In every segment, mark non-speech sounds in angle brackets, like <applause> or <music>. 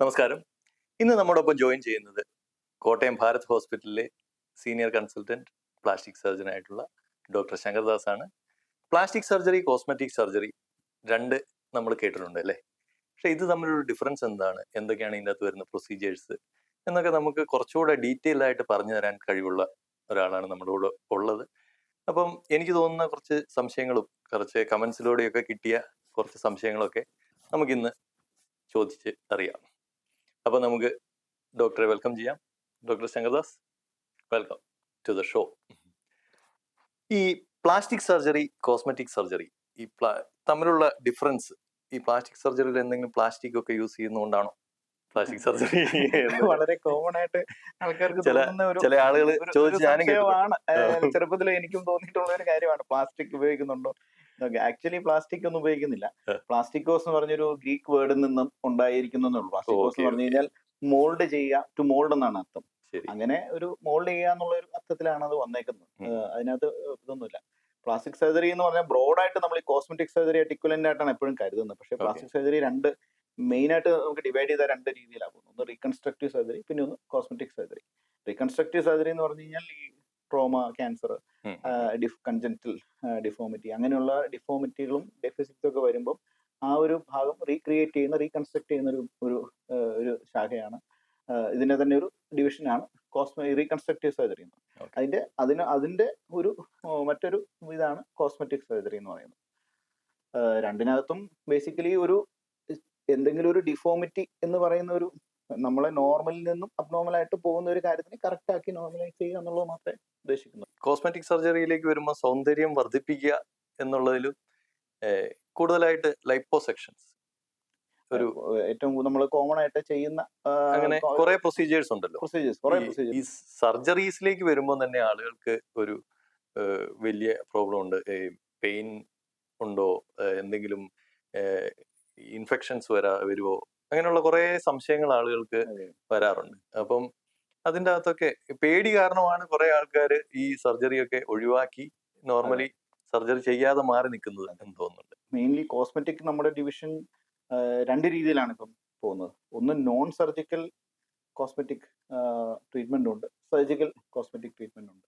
നമസ്കാരം. ഇന്ന് നമ്മോടൊപ്പം ജോയിൻ ചെയ്യുന്നത് കോട്ടയം ഭാരത് ഹോസ്പിറ്റലിലെ സീനിയർ കൺസൾട്ടന്റ് പ്ലാസ്റ്റിക് സർജൻ ആയിട്ടുള്ള ഡോക്ടർ ശങ്കർദാസ് ആണ് പ്ലാസ്റ്റിക് സർജറി കോസ്മെറ്റിക് സർജറി രണ്ട് നമ്മൾ കേട്ടിട്ടുണ്ട് അല്ലേ? പക്ഷെ ഇത് തമ്മിലുള്ള ഡിഫറൻസ് എന്താണ്? എന്തൊക്കെയാണ് ഇതിന്റെ അകത്ത് വരുന്ന പ്രൊസീജിയേഴ്സ്? എന്നൊക്കെ നമുക്ക് കുറച്ചുകൂടെ ഡീറ്റെയിൽ ആയിട്ട് പറഞ്ഞു തരാൻ കഴിവുള്ള ഒരാളാണ് നമ്മുടെ കൂടെ ഉള്ളത്. അപ്പം എനിക്ക് തോന്നുന്ന കുറച്ച് സംശയങ്ങളും കുറച്ച് കമൻസിലൂടെയൊക്കെ കിട്ടിയ കുറച്ച് സംശയങ്ങളൊക്കെ നമുക്കിന്ന് ചോദിച്ച് അറിയാം. അപ്പൊ നമുക്ക് ഡോക്ടറെ വെൽക്കം ചെയ്യാം. Doctor Shankardas welcome to the show ഈ പ്ലാസ്റ്റിക് സർജറി കോസ്മെറ്റിക് സർജറി ഈ പ്ലാ- തമ്മിലുള്ള ഡിഫറൻസ് ഈ പ്ലാസ്റ്റിക് സർജറിയിൽ എന്തെങ്കിലും പ്ലാസ്റ്റിക് ഒക്കെ യൂസ് ചെയ്യുന്നതുകൊണ്ടാണോ പ്ലാസ്റ്റിക് സർജറി <laughs> വളരെ കോമൺ ആയിട്ട് ആൾക്കാർക്ക് ചില- ചില ആളുകൾ ഒരു ഞാനും എനിക്കും തോന്നിയിട്ടുള്ള ഒരു കാര്യമാണ്. പ്ലാസ്റ്റിക് ഉപയോഗിക്കുന്നുണ്ടോ? ആക്ച്വലി പ്ലാസ്റ്റിക് ഒന്നും ഉപയോഗിക്കുന്നില്ല. പ്ലാസ്റ്റിക്കോസ് എന്ന് പറഞ്ഞൊരു ഗ്രീക്ക് വേർഡിൽ നിന്നും ഉണ്ടായിരിക്കുന്നുള്ളൂ പ്ലാസ്റ്റിക്കോസ് എന്ന് പറഞ്ഞു കഴിഞ്ഞാൽ മോൾഡ് ചെയ്യുക ടു മോൾഡ് എന്നാണ് അർത്ഥം. അങ്ങനെ ഒരു മോൾഡ് ചെയ്യുക എന്നുള്ള ഒരു അർത്ഥത്തിലാണ് അത് വന്നേക്കുന്നത്. അതിനകത്ത് ഇതൊന്നുമില്ല. പ്ലാസ്റ്റിക് സർജറി എന്ന് പറഞ്ഞാൽ ബ്രോഡായിട്ട് നമ്മൾ ഈ കോസ്മെറ്റിക് സർജറി ആയിട്ട് ഇക്വലന്റ് ആയിട്ടാണ് എപ്പോഴും കരുതുന്നത്. പക്ഷേ പ്ലാസ്റ്റിക് സർജറി രണ്ട് മെയിൻ ആയിട്ട് നമുക്ക് ഡിവൈഡ് ചെയ്ത രണ്ട് രീതിയിലാകും ഒന്ന് റീകൺസ്ട്രക്റ്റീവ് സർജറി പിന്നെ ഒന്ന് കോസ്മെറ്റിക് സർജറി റീകൺസ്ട്രക്റ്റീവ് സർജറി എന്ന് പറഞ്ഞു കഴിഞ്ഞാൽ ഈ ട്രോമ ക്യാൻസർ കൺജന്റൽ ഡിഫോമിറ്റി. അങ്ങനെയുള്ള ഡിഫോമിറ്റികളും ഡെഫിസിറ്റും ഒക്കെ വരുമ്പോൾ ആ ഒരു ഭാഗം റീക്രിയേറ്റ് ചെയ്യുന്ന റീകൺസ്ട്രക്ട് ചെയ്യുന്ന ഒരു ഒരു ഒരു ശാഖയാണ്. ഇതിന്റെ തന്നെ ഒരു ഡിവിഷനാണ് കോസ്മെ റീകൺസ്ട്രക്റ്റീവ് സർജറി എന്ന്. അതിന്റെ അതിന് അതിന്റെ ഒരു മറ്റൊരു ഇതാണ് കോസ്മെറ്റിക് സർജറി എന്ന് പറയുന്നത്. രണ്ടിനകത്തും ബേസിക്കലി ഒരു എന്തെങ്കിലും ഒരു ഡിഫോമിറ്റി എന്ന് പറയുന്ന ഒരു നമ്മളെ നോർമലിൽ നിന്നും അബ്നോർമൽ ആയിട്ട് പോകുന്ന ഒരു കാര്യത്തിനെ കറക്റ്റ് ആക്കി നോർമലൈസ് ചെയ്യുക എന്നുള്ളത് മാത്രമേ ഉദ്ദേശിക്കുന്നു കോസ്മെറ്റിക് സർജറിയിലേക്ക് വരുമ്പോൾ സൗന്ദര്യം വർദ്ധിപ്പിക്കുക എന്നുള്ളതിലും കൂടുതലായിട്ട് ലൈപ്പോസെക്ഷൻസ് ഒരു ഏറ്റവും നമ്മൾ കോമൺ ആയിട്ട് ചെയ്യുന്ന അങ്ങനെ കുറെ പ്രൊസീജിയേഴ്സ് ഉണ്ടല്ലോ. പ്രൊസീജിയേഴ്സ് കുറെ ഈ- പ്രൊസീജിയേഴ്സ് ഈ സർജറീസിലേക്ക് വരുമ്പോൾ തന്നെ ആളുകൾക്ക് ഒരു വലിയ പ്രോബ്ലം ഉണ്ട്. പെയിൻ ഉണ്ടോ? എന്തെങ്കിലും ഇൻഫെക്ഷൻസ് വരാ വരുമോ അങ്ങനെയുള്ള കുറെ സംശയങ്ങൾ ആളുകൾക്ക് വരാറുണ്ട്. അപ്പം അതിന്റെ അകത്തൊക്കെ പേടി കാരണമാണ് കുറെ ആൾക്കാർ ഈ സർജറി ഒക്കെ ഒഴിവാക്കി നോർമലി സർജറി ചെയ്യാതെ മാറി നിൽക്കുന്നത് എന്ന് തോന്നുന്നുണ്ട്. മെയിൻലി കോസ്മെറ്റിക് നമ്മുടെ ഡിവിഷൻ രണ്ട് രീതിയിലാണ് ഇപ്പം പോകുന്നത്. ഒന്ന് നോൺ സർജിക്കൽ കോസ്മെറ്റിക് ട്രീറ്റ്മെന്റ് ഉണ്ട്. സർജിക്കൽ കോസ്മെറ്റിക് ട്രീറ്റ്മെന്റ് ഉണ്ട്.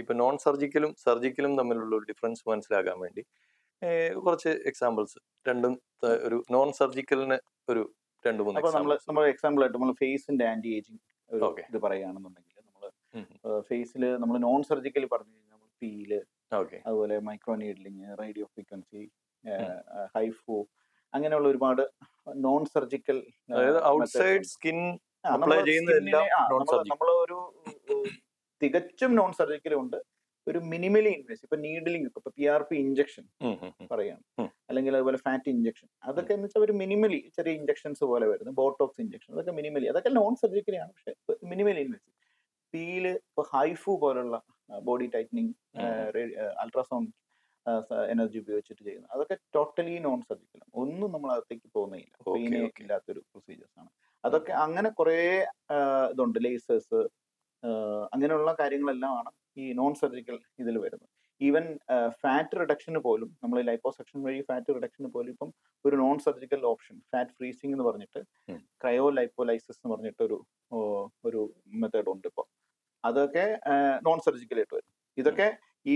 ഇപ്പൊ നോൺ സർജിക്കലും സർജിക്കലും തമ്മിലുള്ള ഒരു ഡിഫറൻസ് മനസ്സിലാക്കാൻ വേണ്ടി കുറച്ച് എക്സാമ്പിൾസ്. രണ്ടും ഒരു നോൺ സർജിക്കലിന് ഒരു രണ്ട് മൂന്ന് അപ്പൊ നമ്മൾ നമ്മൾ എക്സാമ്പിൾ ആയിട്ട് നമ്മൾ ഫേസിന്റെ ആന്റി ഏജിങ് ഒരു ഇത് പറയുകയാണെന്നുണ്ടെങ്കിൽ നമ്മൾ ഫേസിൽ നമ്മൾ നോൺ സർജിക്കൽ പറഞ്ഞു കഴിഞ്ഞാൽ പീൽ ഓക്കെ അതുപോലെ micro needling radio frequency. HIFU അങ്ങനെയുള്ള ഒരുപാട് നോൺ സർജിക്കൽ ഔട്ട്സൈഡ് സ്കിൻ. നമ്മൾ ഒരു തികച്ചും നോൺ സർജിക്കലും ഉണ്ട്. ഒരു മിനിമലി ഇൻവേസ് ഇപ്പൊ നീഡിലിംഗ് ഇപ്പൊ പി ആർ പി ഇഞ്ചക്ഷൻ പറയാണ്. അല്ലെങ്കിൽ അതുപോലെ ഫാറ്റ് ഇഞ്ചക്ഷൻ അതൊക്കെ എന്ന് വെച്ചാൽ ഒരു മിനിമലി ചെറിയ ഇഞ്ചക്ഷൻസ് പോലെ വരുന്നു. ബോട്ടോക്സ് ഇഞ്ചക്ഷൻ അതൊക്കെ മിനിമലി അതൊക്കെ നോൺ സർജിക്കലാണ് പക്ഷെ മിനിമലി ഇൻവെസ്റ്റ് പീൽ ഇപ്പോൾ ഹൈഫു പോലുള്ള ബോഡി ടൈറ്റനിങ് അൾട്രാസൗണ്ട് എനർജി ഉപയോഗിച്ചിട്ട് ചെയ്യുന്നത് അതൊക്കെ ടോട്ടലി നോൺ സർജിക്കൽ ഒന്നും നമ്മൾ അകത്തേക്ക് പോകുന്നില്ല പെയിനെ. ഇല്ലാത്തൊരു പ്രൊസീജിയേഴ്സ് ആണ്. അതൊക്കെ അങ്ങനെ കുറേ ഇതുണ്ട്. ലേസേഴ്സ് അങ്ങനെയുള്ള കാര്യങ്ങളെല്ലാം ആണ് ഈ നോൺ സർജിക്കൽ ഇതിൽ വരുന്നത്. ഈവൻ ഫാറ്റ് റിഡക്ഷന് പോലും നമ്മൾ ലൈപ്പോസെക്ഷൻ വഴി ഫാറ്റ് റിഡക്ഷന് പോലും ഇപ്പം ഒരു non surgical option fat freezing എന്ന് പറഞ്ഞിട്ട്. ക്രയോ ലൈപ്പോലൈസിസ് എന്ന് പറഞ്ഞിട്ട് ഒരു ഒരു മെത്തേഡ് ഉണ്ട് ഇപ്പോൾ അതൊക്കെ നോൺ സർജിക്കലായിട്ട് വരും. ഇതൊക്കെ ഈ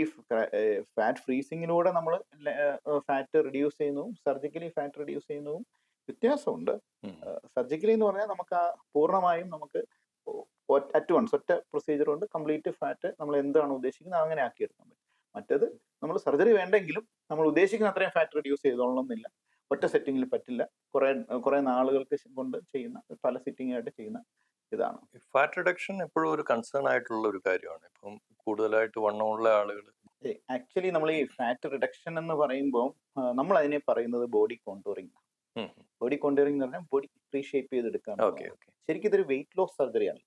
ഫാറ്റ് ഫ്രീസിങ്ങിലൂടെ നമ്മൾ ഫാറ്റ് റിഡ്യൂസ് ചെയ്യുന്നതും സർജിക്കലി ഫാറ്റ് റിഡ്യൂസ് ചെയ്യുന്നതും വ്യത്യാസമുണ്ട്. സർജിക്കലി എന്ന് പറഞ്ഞാൽ നമുക്ക് ആ പൂർണമായും നമുക്ക് അറ്റ് വൺസ് ഒറ്റ പ്രൊസീജിയർ കൊണ്ട് കംപ്ലീറ്റ് ഫാറ്റ് നമ്മൾ എന്താണ് ഉദ്ദേശിക്കുന്നത് അങ്ങനെ ആക്കി പറ്റും മറ്റേത് നമ്മൾ സർജറി വേണ്ടെങ്കിലും നമ്മൾ ഉദ്ദേശിക്കുന്ന അത്രയും ഫാറ്റ് റിഡ്യൂസ് ചെയ്തോളണം എന്നില്ല ഒറ്റ സെറ്റിങ്ങിൽ പറ്റില്ല. കുറെ കുറെ നാളുകൾക്ക് കൊണ്ട് ചെയ്യുന്ന പല സിറ്റിംഗ് ആയിട്ട് ചെയ്യുന്ന ഇതാണ്. ഫാറ്റ് റിഡക്ഷൻ എപ്പോഴും ഒരു കൺസേൺ ആയിട്ടുള്ള ഒരു കാര്യമാണ്. ഇപ്പം കൂടുതലായിട്ട് വണ്ണമുള്ള ആളുകൾ ആക്ച്വലി നമ്മൾ ഈ ഫാറ്റ് റിഡക്ഷൻ എന്ന് പറയുമ്പോൾ നമ്മൾ അതിനെ പറയുന്നത് ബോഡി കോണ്ടൂറിങ് ബോഡി കോണ്ടോറിംഗ് എന്ന് പറഞ്ഞാൽ ബോഡി റീഷേപ്പ് ചെയ്തെടുക്കാൻ ഓക്കെ ഓക്കെ. ശരിക്കും ഇതൊരു വെയിറ്റ് ലോസ് സർജറി ആണ്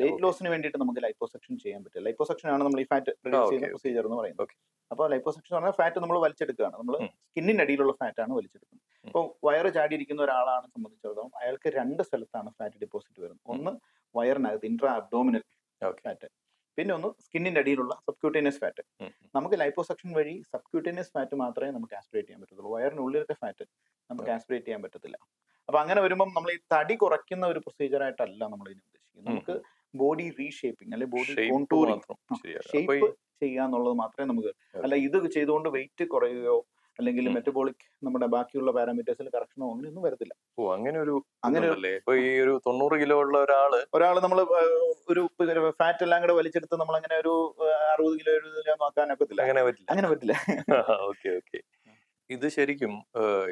വെയിറ്റ് ലോസിന് വേണ്ടിയിട്ട് നമുക്ക് ലൈപ്പോസെക്ഷൻ ചെയ്യാൻ പറ്റില്ല. ലൈപ്പോസെക്ഷൻ ആണ് നമ്മൾ ഈ ഫാറ്റ് റിഡ്യൂസ് ചെയ്യുന്ന. പ്രൊസീജിയർ എന്ന് പറയുന്നത്. അപ്പോൾ ലൈപ്പോസെക്ഷൻ പറഞ്ഞാൽ ഫാറ്റ് നമ്മൾ വലിച്ചെടുക്കുകയാണ്. നമ്മൾ. സ്കിന്നിന്റെ അടിയിലുള്ള ഫാറ്റ് ആണ് വലിച്ചെടുക്കുന്നത്. ഉം. ഇപ്പോൾ വയറ് ചാടിയിരിക്കുന്ന ഒരാളാണ് സംബന്ധിച്ചിടത്തോളം അയാൾക്ക് രണ്ട് സ്ഥലത്താണ് ഫാറ്റ് ഡിപ്പോസിറ്റ് വരുന്നത്. ഒന്ന് വയറിനകത്ത് ഇൻട്രാ അബ്ഡോമിനൽ ഫാറ്റ് പിന്നെ ഒന്ന് സ്കിന്നിന്റെ അടിയിലുള്ള സബ്ക്യൂട്ടേനിയസ് ഫാറ്റ് നമുക്ക് ലൈപ്പോസെക്ഷൻ വഴി സബ്ക്യൂട്ടേനിയസ് ഫാറ്റ് മാത്രമേ നമുക്ക് ആസ്പിറേറ്റ് ചെയ്യാൻ പറ്റത്തുള്ളൂ. വയറിനുള്ളിലത്തെ ഫാറ്റ് നമുക്ക് ആസ്പിറേറ്റ് ചെയ്യാൻ പറ്റത്തില്ല. അപ്പൊ അങ്ങനെ വരുമ്പോൾ നമ്മൾ ഈ തടി കുറയ്ക്കുന്ന ഒരു പ്രൊസീജിയർ ആയിട്ടല്ല നമ്മൾ ഇതിനെ ഉദ്ദേശിക്കുന്നത്. നമുക്ക് ബോഡി റീഷേപ്പിംഗ് അല്ലെ ബോഡി മാത്രം ഷേപ്പ് ചെയ്യുക എന്നുള്ളത് മാത്രമേ നമുക്ക് അല്ല ഇത് ചെയ്തുകൊണ്ട് വെയിറ്റ് കുറയുകയോ അല്ലെങ്കിൽ മെറ്റബോളിക് നമ്മുടെ ബാക്കിയുള്ള പാരാമീറ്റേഴ്സിൽ കറക്ഷനോ അങ്ങനെയൊന്നും വരത്തില്ല. ഓ അങ്ങനെ ഒരു അങ്ങനെ ഇപ്പൊ ഈ ഒരു തൊണ്ണൂറ് കിലോ ഉള്ള ഒരാൾ ഒരാൾ നമ്മൾ ഒരു ഫാറ്റ് എല്ലാം കൂടെ വലിച്ചെടുത്ത് നമ്മൾ അങ്ങനെ ഒരു അറുപത് കിലോ എഴുപത് കിലോ നോക്കാൻ ഒക്കത്തില്ല. അങ്ങനെ പറ്റില്ല. അങ്ങനെ പറ്റില്ല. <laughs> Okay okay. ഇത് ശരിക്കും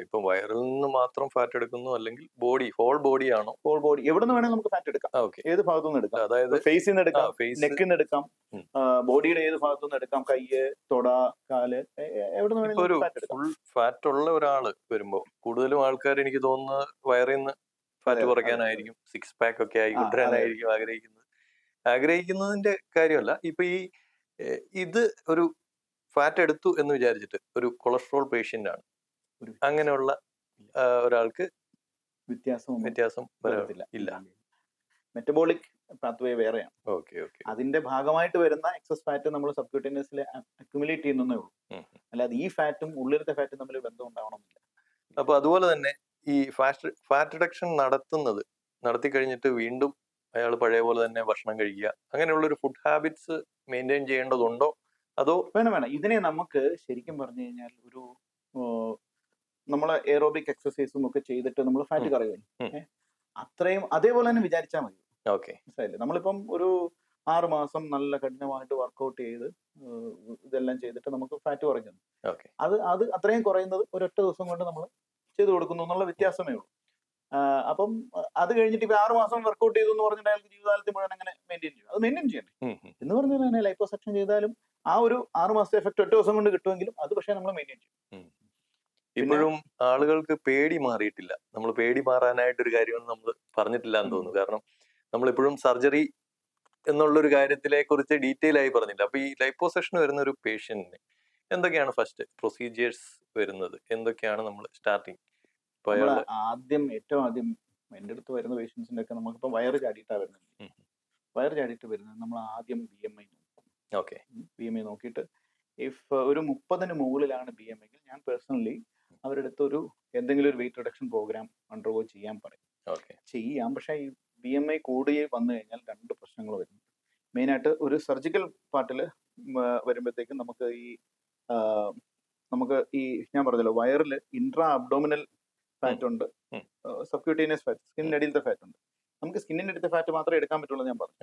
ഇപ്പൊ വയറിൽ നിന്ന് മാത്രം ഫാറ്റ് എടുക്കുന്നു അല്ലെങ്കിൽ ബോഡി ഹോൾ ബോഡി ആണോ? ഹോൾ ബോഡി എവിടെ നിന്ന് വേണമെങ്കിൽ നമുക്ക് ഫാറ്റ് എടുക്കാം. ഓക്കെ ഏത് ഭാഗത്തു നിന്ന് എടുക്കാം? അതായത് ഫേസിൽ നിന്ന് എടുക്കാം ഫേസ് നെക്കിൽ നിന്ന് എടുക്കാം ബോഡിയുടെ ഏത് ഭാഗത്തു നിന്ന് എടുക്കാം? കയ്യ് തൊട കാൽ എവിടെ നിന്ന് ഒരു ഫുൾ ഫാറ്റ് ഉള്ള ഒരാൾ വരുമ്പോ കൂടുതലും ആൾക്കാർ എനിക്ക് തോന്നുന്നത് വയറിൽ നിന്ന് ഫാറ്റ് കുറയ്ക്കാനായിരിക്കും സിക്സ് പാക്ക് ഒക്കെ ആയി കൊണ്ടുവരാനായിരിക്കും ആഗ്രഹിക്കുന്നത്. ആഗ്രഹിക്കുന്നതിന്റെ കാര്യമല്ല ഇപ്പൊ ഈ ഇത് ഒരു ഫാറ്റ് എടുത്തു എന്ന് വിചാരിച്ചിട്ട് ഒരു കൊളസ്ട്രോൾ പേഷ്യന്റ് ആണ്. അങ്ങനെയുള്ള ഒരാൾക്ക് വ്യത്യാസം വ്യത്യാസം വരാ- വരത്തില്ല ഇല്ല. മെറ്റബോളിക് പാത്വേ വേറെയാണ്. ഓക്കെ ഓക്കെ അതിന്റെ ഭാഗമായിട്ട് വരുന്ന എക്സസ് ഫാറ്റ് നമ്മൾ സബ്ക്യൂട്ടേനിയസിൽ അക്യുമുലേറ്റ് ചെയ്യുന്നേ ഉള്ളൂ. അല്ലാതെ ഈ ഫാറ്റും ഉള്ളിലത്തെ ഫാറ്റും തമ്മിൽ ബന്ധം ഉണ്ടാവണമെന്നില്ല അപ്പൊ അതുപോലെ തന്നെ ഈ ഫാറ്റ് ഫാറ്റ് റിഡക്ഷൻ നടത്തുന്നത് നടത്തി കഴിഞ്ഞിട്ട് വീണ്ടും അയാൾ പഴയ പോലെ തന്നെ ഭക്ഷണം കഴിക്കുക അങ്ങനെയുള്ള ഒരു ഫുഡ് ഹാബിറ്റ്സ് മെയിന്റെയിൻ ചെയ്യേണ്ടതുണ്ടോ? അതോ വേണം വേണം. ഇതിനെ നമുക്ക് ശരിക്കും പറഞ്ഞു കഴിഞ്ഞാൽ ഒരു നമ്മളെ എയറോബിക് എക്സസൈസും ഒക്കെ ചെയ്തിട്ട് നമ്മൾ ഫാറ്റ്. കറയുമല്ലോ. അത്രയും അതേപോലെ തന്നെ വിചാരിച്ചാൽ മതി. ഓക്കെ. മനസ്സിലായില്ലേ? നമ്മളിപ്പം ഒരു ആറ് മാസം നല്ല കഠിനമായിട്ട് വർക്ക്ഔട്ട് ചെയ്ത് ഇതെല്ലാം ചെയ്തിട്ട് നമുക്ക് ഫാറ്റ് കുറയ്ക്കുന്നു അത് അത് അത്രയും കുറയുന്നത് ഒരൊറ്റ ദിവസം കൊണ്ട് നമ്മൾ ചെയ്തു കൊടുക്കുന്നു എന്നുള്ള വ്യത്യാസമേ ഉള്ളൂ. അപ്പം അത് കഴിഞ്ഞിട്ട് ഇപ്പൊ ആറ് മാസം വർക്ക്ഔട്ട് ചെയ്തു എന്ന് പറഞ്ഞിട്ട് അയാൾക്ക് ജീവിതകാലത്ത് മുഴുവൻ അങ്ങനെ മെയിന്റെയിൻ ചെയ്യും. അത് മെയിന്റെയിൻ ചെയ്യണ്ടേ? എന്ന് പറഞ്ഞാൽ ലൈഫ് സെക്ഷൻ ചെയ്താലും ആ ഒരു ആറു മാസത്തെ എഫക്ട് ഒറ്റ ദിവസം കൊണ്ട് കിട്ടുമെങ്കിലും അത് പക്ഷേ നമ്മൾ മെയിന്റെയിൻ ചെയ്യും. ഇപ്പോഴും ആളുകൾക്ക് പേടി മാറിയിട്ടില്ല. നമ്മൾ പേടി മാറാനായിട്ട് ഒരു കാര്യം നമ്മൾ പറഞ്ഞിട്ടില്ല എന്ന് തോന്നുന്നു. കാരണം നമ്മൾ നമ്മളിപ്പോഴും സർജറി എന്നുള്ളൊരു കാര്യത്തിലെ കുറിച്ച് ഡീറ്റെയിൽ ആയി പറഞ്ഞില്ല. അപ്പൊ ഈ ലൈപ്പോസെഷൻ വരുന്ന ഒരു പേഷ്യന്റിന് എന്തൊക്കെയാണ് ഫസ്റ്റ് പ്രൊസീജിയേഴ്സ് വരുന്നത്? എന്തൊക്കെയാണ് നമ്മൾ സ്റ്റാർട്ടിങ് ആദ്യം ഏറ്റവും ആദ്യം എന്റെ അടുത്ത് വരുന്ന പേഷ്യൻസിന്റെ ഒക്കെ നമുക്കിപ്പോൾ വയറ് ചാടിയിട്ടാണ് വരുന്നത്. വയറ് ചാടിയിട്ട് വരുന്നത് നമ്മൾ ആദ്യം B M I okay. B M I നോക്കിയിട്ട്. ഇഫ് ഒരു മുപ്പതിന് മുകളിലാണ് ബി എം ഐ ഞാൻ പേഴ്സണലി അവരുടെ അടുത്ത് ഒരു എന്തെങ്കിലും ഒരു വെയിറ്റ് റിഡക്ഷൻ പ്രോഗ്രാം അണ്ടർഗോ ചെയ്യാൻ പറയും. ഓക്കെ. ചെയ്യാം. പക്ഷേ ഈ ബി എം ഐ കൂടി വന്നു കഴിഞ്ഞാൽ രണ്ട് പ്രശ്നങ്ങൾ വരും. മെയിനായിട്ട് ഒരു സർജിക്കൽ പാർട്ടിൽ വരുമ്പോഴത്തേക്കും നമുക്ക് ഈ നമുക്ക് ഈ ഞാൻ പറഞ്ഞല്ലോ വയറിൽ ഇൻട്രാ അബ്ഡോമിനൽ ഫാറ്റ് ഉണ്ട്. സബ്ക്യൂട്ടേനിയസ് ഫാറ്റ് സ്കിന്നിനടിയിലത്തെ ഫാറ്റ് ഉണ്ട്. നമുക്ക് സ്കിന്നിന്റെ അടുത്ത ഫാറ്റ് മാത്രമേ എടുക്കാൻ പറ്റുള്ളൂ ഞാൻ പറഞ്ഞു.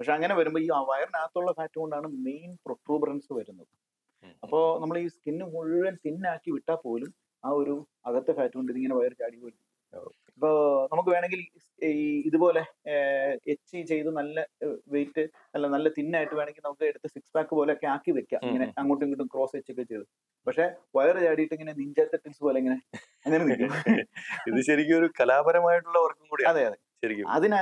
പക്ഷെ അങ്ങനെ വരുമ്പോൾ ഈ ആ വയറിനകത്തുള്ള ഫാറ്റ് കൊണ്ടാണ് മെയിൻ പ്രൊട്രൂബറൻസ് വരുന്നത്. അപ്പോൾ നമ്മൾ ഈ സ്കിന്ന് മുഴുവൻ തിന്നാക്കി വിട്ടാൽ പോലും ആ ഒരു അകത്തെ ഫാറ്റ് കൊണ്ട് ഇതിങ്ങനെ വയർ ചാടി പോലും ഇപ്പോ നമുക്ക് വേണമെങ്കിൽ ഈ- ഇതുപോലെ എച്ച് ചെയ്ത് നല്ല വെയിറ്റ് അല്ല നല്ല തിന്നായിട്ട് വേണമെങ്കിൽ നമുക്ക് എടുത്ത് സിക്സ് പാക്ക് പോലെ ഒക്കെ ആക്കി വെക്കാം. ഇങ്ങനെ. അങ്ങോട്ടും ഇങ്ങോട്ടും ക്രോസ് എച്ച് ഒക്കെ ചെയ്ത്. പക്ഷെ വയറ് ചാടിയിട്ട് ഇങ്ങനെ നിഞ്ചാറ്റൽസ് പോലെ ഇങ്ങനെ അങ്ങനെ <laughs> ഇത് ശരിക്കും ഒരു കലാപരമായിട്ടുള്ള വർക്കും കൂടി അതെ അതെ. ശരിക്കും. അതിന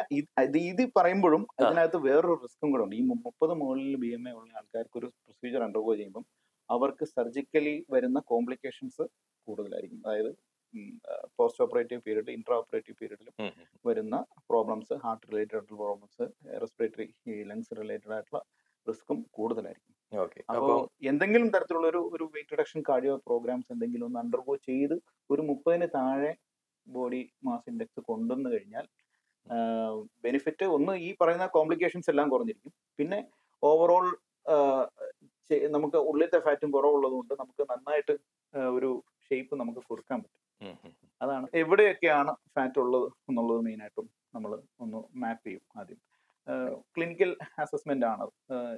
ഇത് പറയുമ്പോഴും അതിനകത്ത് വേറൊരു റിസ്ക്കും കൂടെ ഉണ്ട്. ഈ മുപ്പത് മുകളിൽ ബി എം എ ഉള്ള ആൾക്കാർക്ക് ഒരു പ്രൊസീജിയർ അണ്ടർഗോ ചെയ്യുമ്പോൾ അവർക്ക് സർജിക്കലി വരുന്ന കോംപ്ലിക്കേഷൻസ് കൂടുതലായിരിക്കും. അതായത് post operative period intra operative പീരീഡിലും. വരുന്ന പ്രോബ്ലംസ് ഹാർട്ട് റിലേറ്റഡ് ആയിട്ടുള്ള പ്രോബ്ലംസ് റെസ്പിറേറ്ററി ലങ്സ് റിലേറ്റഡ് ആയിട്ടുള്ള റിസ്ക്കും കൂടുതലായിരിക്കും. അപ്പോൾ എന്തെങ്കിലും തരത്തിലുള്ള ഒരു ഒരു വെയിറ്റ് റിഡക്ഷൻ കാർഡിയോ പ്രോഗ്രാംസ് എന്തെങ്കിലും ഒന്ന് അണ്ടർഗോ ചെയ്ത് ഒരു മുപ്പതിന് താഴെ ബോഡി മാസ് ഇൻഡെക്സ് കൊണ്ടുവന്നു കഴിഞ്ഞാൽ ബെനിഫിറ്റ് ഒന്ന് ഈ പറയുന്ന കോംപ്ലിക്കേഷൻസ് എല്ലാം കുറഞ്ഞിരിക്കും. പിന്നെ ഓവറോൾ നമുക്ക് ഉള്ളിലത്തെ ഫാറ്റും കുറവുള്ളത് കൊണ്ട് നമുക്ക് നന്നായിട്ട് ഒരു ഷേപ്പ് നമുക്ക് കൊടുക്കാൻ പറ്റും. അതാണ് എവിടെയൊക്കെയാണ് ഫാറ്റ് ഉള്ളത് എന്നുള്ളത് മെയിനായിട്ടും നമ്മൾ ഒന്ന് മാപ്പ് ചെയ്യും ആദ്യം. ക്ലിനിക്കൽ അസസ്മെന്റ് ആണ്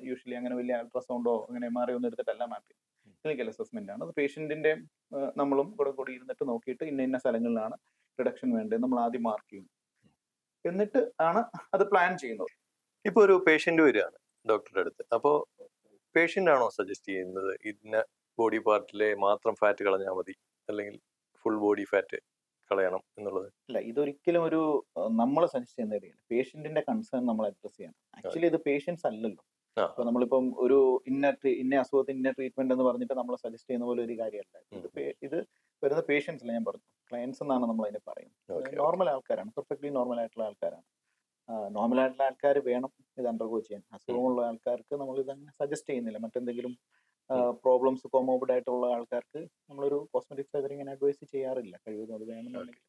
യൂഷ്വലി അങ്ങനെ വലിയ അൾട്രാസൗണ്ടോ അങ്ങനെ മാറി ഒന്നും എടുത്തിട്ടല്ല മാപ്പ് ചെയ്യും ക്ലിനിക്കൽ അസസ്മെന്റ് ആണ്. അത് പേഷ്യന്റിന്റെ നമ്മളും കൂടെ കൂടി ഇരുന്നിട്ട് നോക്കിയിട്ട് ഇന്ന ഇന്ന സ്ഥലങ്ങളിലാണ് റിഡക്ഷൻ വേണ്ടത്. നമ്മൾ ആദ്യം മാർക്ക് ചെയ്യും. എന്നിട്ട് ആണ് അത് പ്ലാൻ ചെയ്യുന്നത്. ഇപ്പൊ ഒരു പേഷ്യന്റ് വരികയാണ് ഡോക്ടറുടെ അടുത്ത്. അപ്പോൾ പേഷ്യന്റ് ആണോ സജസ്റ്റ് ചെയ്യുന്നത് ഇന്ന ബോഡി പാർട്ടിലെ മാത്രം ഫാറ്റ് കളഞ്ഞാൽ മതി അല്ലെങ്കിൽ ഫുൾ ബോഡി ഫാറ്റ് കളയണം എന്നുള്ളത്? അല്ല ഇതൊരിക്കലും ഒരു നമ്മൾ സജസ്റ്റ് ചെയ്യുന്ന കാര്യമല്ല പേഷ്യന്റിന്റെ കൺസേൺ നമ്മൾ അഡ്രസ് ചെയ്യണം. ആക്ച്വലി ഇത് പേഷ്യൻസ് അല്ലല്ലോ. അപ്പൊ നമ്മളിപ്പം ഒരു ഇന്ന ഇന്ന അസുഖത്തിന് ഇന്ന ട്രീറ്റ്മെന്റ് എന്ന് പറഞ്ഞിട്ട് നമ്മൾ സജസ്റ്റ് ചെയ്യുന്ന പോലെ ഒരു കാര്യമല്ല. ഇത് ഇത് വരുന്ന പേഷ്യൻസ് അല്ല ഞാൻ പറഞ്ഞു. ക്ലയൻസ് എന്നാണ് നമ്മൾ അതിനെ പറയുന്നത്. നോർമൽ ആൾക്കാരാണ്. പെർഫെക്റ്റ്ലി നോർമൽ ആയിട്ടുള്ള ആൾക്കാരാണ്. നോർമൽ ആയിട്ടുള്ള ആൾക്കാർ വേണം ഇത് അണ്ടർഗോ ചെയ്യാൻ. അസുഖമുള്ള ആൾക്കാർക്ക് നമ്മൾ ഇതങ്ങനെ സജസ്റ്റ് ചെയ്യുന്നില്ല. മറ്റെന്തെങ്കിലും പ്രോബ്ലംസ് കോമോബിഡ് ആയിട്ടുള്ള ആൾക്കാർക്ക് നമ്മളൊരു കോസ്മെറ്റിക് സർജറി ഇങ്ങനെ അഡ്വൈസ് ചെയ്യാറില്ല. കഴിവതും അത് വേണമെന്നുണ്ടെങ്കിൽ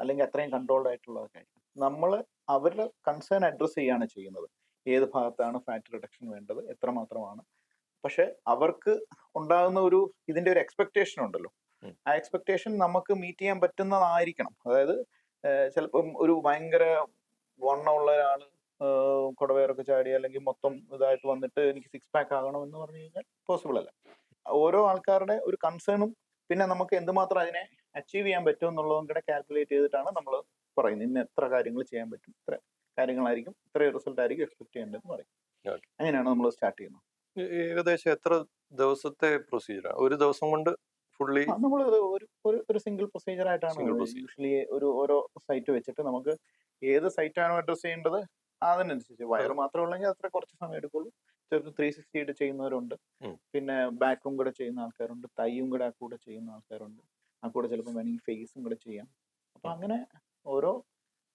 അല്ലെങ്കിൽ അത്രയും കൺട്രോൾഡ് ആയിട്ടുള്ളതൊക്കെ കാര്യം. നമ്മൾ അവരുടെ കൺസേൺ അഡ്രസ്സ് ചെയ്യാണ് ചെയ്യുന്നത്. ഏത് ഭാഗത്താണ് ഫാറ്റ് റിഡക്ഷൻ വേണ്ടത് എത്രമാത്രമാണ്. പക്ഷെ അവർക്ക് ഉണ്ടാകുന്ന ഒരു ഇതിന്റെ ഒരു എക്സ്പെക്ടേഷൻ ഉണ്ടല്ലോ. ആ എക്സ്പെക്ടേഷൻ നമുക്ക് മീറ്റ് ചെയ്യാൻ പറ്റുന്നതായിരിക്കണം. അതായത് ചിലപ്പം ഒരു ഭയങ്കര വണ്ണമുള്ള ഒരാൾ കുടവേറൊക്കെ ചാടി അല്ലെങ്കിൽ മൊത്തം ഇതായിട്ട് വന്നിട്ട് എനിക്ക് സിക്സ് പാക്ക് ആകണം എന്ന് പറഞ്ഞു കഴിഞ്ഞാൽ പോസിബിൾ അല്ല. ഓരോ ആൾക്കാരുടെ ഒരു കൺസേണും പിന്നെ നമുക്ക് എന്തുമാത്രം അതിനെ അച്ചീവ് ചെയ്യാൻ പറ്റും എന്നുള്ളതും കൂടെ കാൽക്കുലേറ്റ് ചെയ്തിട്ടാണ് നമ്മൾ പറയുന്നത്. ഇന്ന് എത്ര കാര്യങ്ങൾ ചെയ്യാൻ പറ്റും ഇത്ര കാര്യങ്ങളായിരിക്കും ഇത്ര റിസൾട്ട് ആയിരിക്കും എക്സ്പെക്ട് ചെയ്യേണ്ടതെന്ന് പറയും. അങ്ങനെയാണ് നമ്മൾ സ്റ്റാർട്ട് ചെയ്യുന്നത്. ഏകദേശം എത്ര ദിവസത്തെ പ്രൊസീജിയർ ഒരു ദിവസം കൊണ്ട് ഫുള്ളി നമ്മൾ ഒരു ഒരു സിംഗിൾ പ്രൊസീജിയർ ആയിട്ടാണ് യൂഷ്വലി ഒരു ഓരോ സൈറ്റ് വെച്ചിട്ട് നമുക്ക് ഏത് സൈറ്റാണോ ആണോ അഡ്രസ് ചെയ്യേണ്ടത് അതിനനുസരിച്ച്. വയർ മാത്രമേ ഉള്ളെങ്കിൽ അത്ര കുറച്ച് സമയം എടുക്കുള്ളൂ. ചെറുത് ത്രീ സിക്സ്റ്റി ആയിട്ട് ചെയ്യുന്നവരുണ്ട്. പിന്നെ ബാക്കും കൂടെ ചെയ്യുന്ന ആൾക്കാരുണ്ട്. തൈയും കൂടെ ആ കൂടെ ചെയ്യുന്ന ആൾക്കാരുണ്ട്. ആ കൂടെ ചിലപ്പോൾ വേണമെങ്കിൽ ഫേസും കൂടെ ചെയ്യാം. അപ്പൊ അങ്ങനെ ഓരോ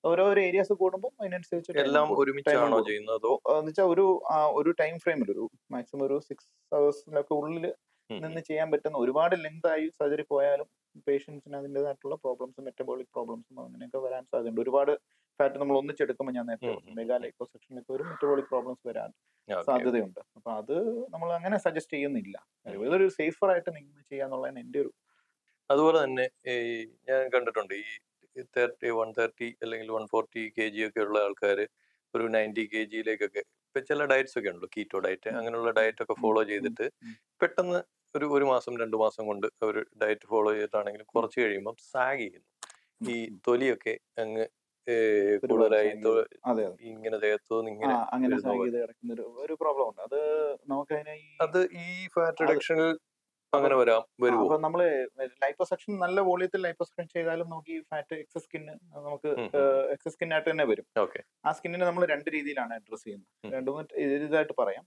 ഓരോ ഏരിയാസ് കൂടുമ്പോൾ അതിനനുസരിച്ച് എല്ലാം. ഒരുമിച്ചാണോ ചെയ്യുന്നതോ എന്ന് വെച്ചാൽ ഒരു ഒരു ടൈം ഫ്രെയിമിൽ ഒരു മാക്സിമം ഒരു സിക്സ് അവേഴ്സിനൊക്കെ ഉള്ളിൽ. നിന്ന് ചെയ്യാൻ പറ്റുന്ന ഒരുപാട് ലെങ്ത് ആയി സർജറി പോയാലും പേഷ്യൻസിന് അതിന്റെതായിട്ടുള്ള പ്രോബ്ലംസും മെറ്റബോളിക് പ്രോബ്ലംസും അങ്ങനെയൊക്കെ വരാൻ സാധ്യതയുണ്ട്. ഒരുപാട് ഫാറ്റ് നമ്മൾ ഒന്നിച്ചെടുക്കുമ്പോൾ ഞാൻ നേരത്തെ മെഗാ ലൈപ്പോസെക്ഷനിലൊക്കെ ഒരു മെറ്റബോളിക് പ്രോബ്ലംസ് വരാൻ സാധ്യതയുണ്ട്. അപ്പൊ അത് നമ്മൾ അങ്ങനെ സജസ്റ്റ് ചെയ്യുന്നില്ല. ഇതൊരു സേഫർ ആയിട്ട് നിങ്ങൾ ചെയ്യാന്നുള്ളതാണ് എന്റെ ഒരു അതുപോലെ തന്നെ ഈ ഞാൻ കണ്ടിട്ടുണ്ട് ഈ തേർട്ടി വൺ തേർട്ടി അല്ലെങ്കിൽ വൺ ഫോർട്ടി കെ ജി ഒക്കെ ഉള്ള ആൾക്കാർ ഒരു നയന്റി കെ ജിയിലേക്കൊക്കെ ഇപ്പൊ ചില ഡയറ്റ്സ് ഒക്കെ ഉണ്ടല്ലോ കീറ്റോ ഡയറ്റ്. അങ്ങനെയുള്ള ഡയറ്റ് ഒക്കെ ഫോളോ ചെയ്തിട്ട് പെട്ടെന്ന് ഒരു ഒരു മാസം രണ്ടു മാസം കൊണ്ട് അവർ ഡയറ്റ് ഫോളോ ചെയ്തിട്ടാണെങ്കിലും കുറച്ച് കഴിയുമ്പം സാഗ് ചെയ്യുന്നു. ഈ. തൊലിയൊക്കെ അങ്ങ് കൂടുതലായി ഇങ്ങനെ ദേഹത്തുനിന്ന് ഇങ്ങനെ. ഒരു പ്രോബ്ലം ഉണ്ട്. അത് നമുക്കതിനെ ഈ അത് ഈ ഫാറ്റ് റിഡക്ഷനിൽ അങ്ങനെ വരാം വരുമോ അപ്പൊ നമ്മൾ ലൈപ്പോസെക്ഷൻ നല്ല വോളിയത്തിൽ ലൈപ്പോസെക്ഷൻ ചെയ്താലും നമുക്ക് ഈ ഫാറ്റ് എക്സസ് സ്കിന്ന് നമുക്ക്. എക്സസ് സ്കിന്നായിട്ട് തന്നെ വരും. ആ സ്കിന്നിനെ നമ്മൾ രണ്ട് രീതിയിലാണ് അഡ്രസ് ചെയ്യുന്നത്. രണ്ടു മൂന്ന് ഇതായിട്ട് പറയാം.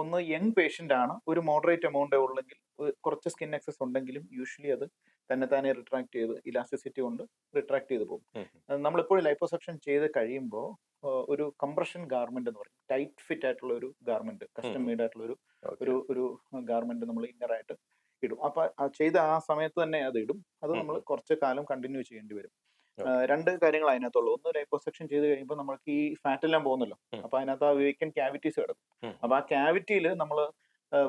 ഒന്ന് യങ് പേഷ്യന്റ് ആണ് ഒരു മോഡറേറ്റ് എമൗണ്ട് ഉള്ളെങ്കിൽ കുറച്ച് സ്കിൻ എക്സസ് ഉണ്ടെങ്കിലും യൂഷ്വലി അത് തന്നെ തന്നെ റിട്രാക്ട് ചെയ്ത് ഇലാസ്റ്റിസിറ്റി കൊണ്ട് റിട്രാക്ട് ചെയ്ത് പോകും. നമ്മളിപ്പോഴും നമ്മളിപ്പോൾ ലൈപ്പോസക്ഷൻ ചെയ്ത് കഴിയുമ്പോൾ ഒരു കംപ്രഷൻ ഗാർമെന്റ് എന്ന് പറയും. ടൈറ്റ് ഫിറ്റ് ആയിട്ടുള്ള ഒരു ഗാർമെന്റ് കസ്റ്റം. മെയ്ഡ് ആയിട്ടുള്ള ഒരു ഒരു ഒരു ഗാർമെന്റ് നമ്മൾ ഇന്നർ ആയിട്ട് ഇടും. അപ്പൊ ചെയ്ത ആ സമയത്ത് തന്നെ അത് ഇടും. അത് നമ്മൾ കുറച്ച് കാലം കണ്ടിന്യൂ ചെയ്യേണ്ടി വരും. രണ്ട് കാര്യങ്ങൾ അതിനകത്തുള്ളൂ. ഒന്ന് ലൈപ്പോസെക്ഷൻ ചെയ്ത് കഴിയുമ്പോൾ നമ്മൾക്ക് ഈ ഫാറ്റ് എല്ലാം പോകുന്നല്ലോ. അപ്പൊ അതിനകത്ത് ആ വേക്കൻ ക്യാവിറ്റീസ് കിടക്കും. അപ്പൊ ആ ക്യാവിറ്റിയിൽ നമ്മൾ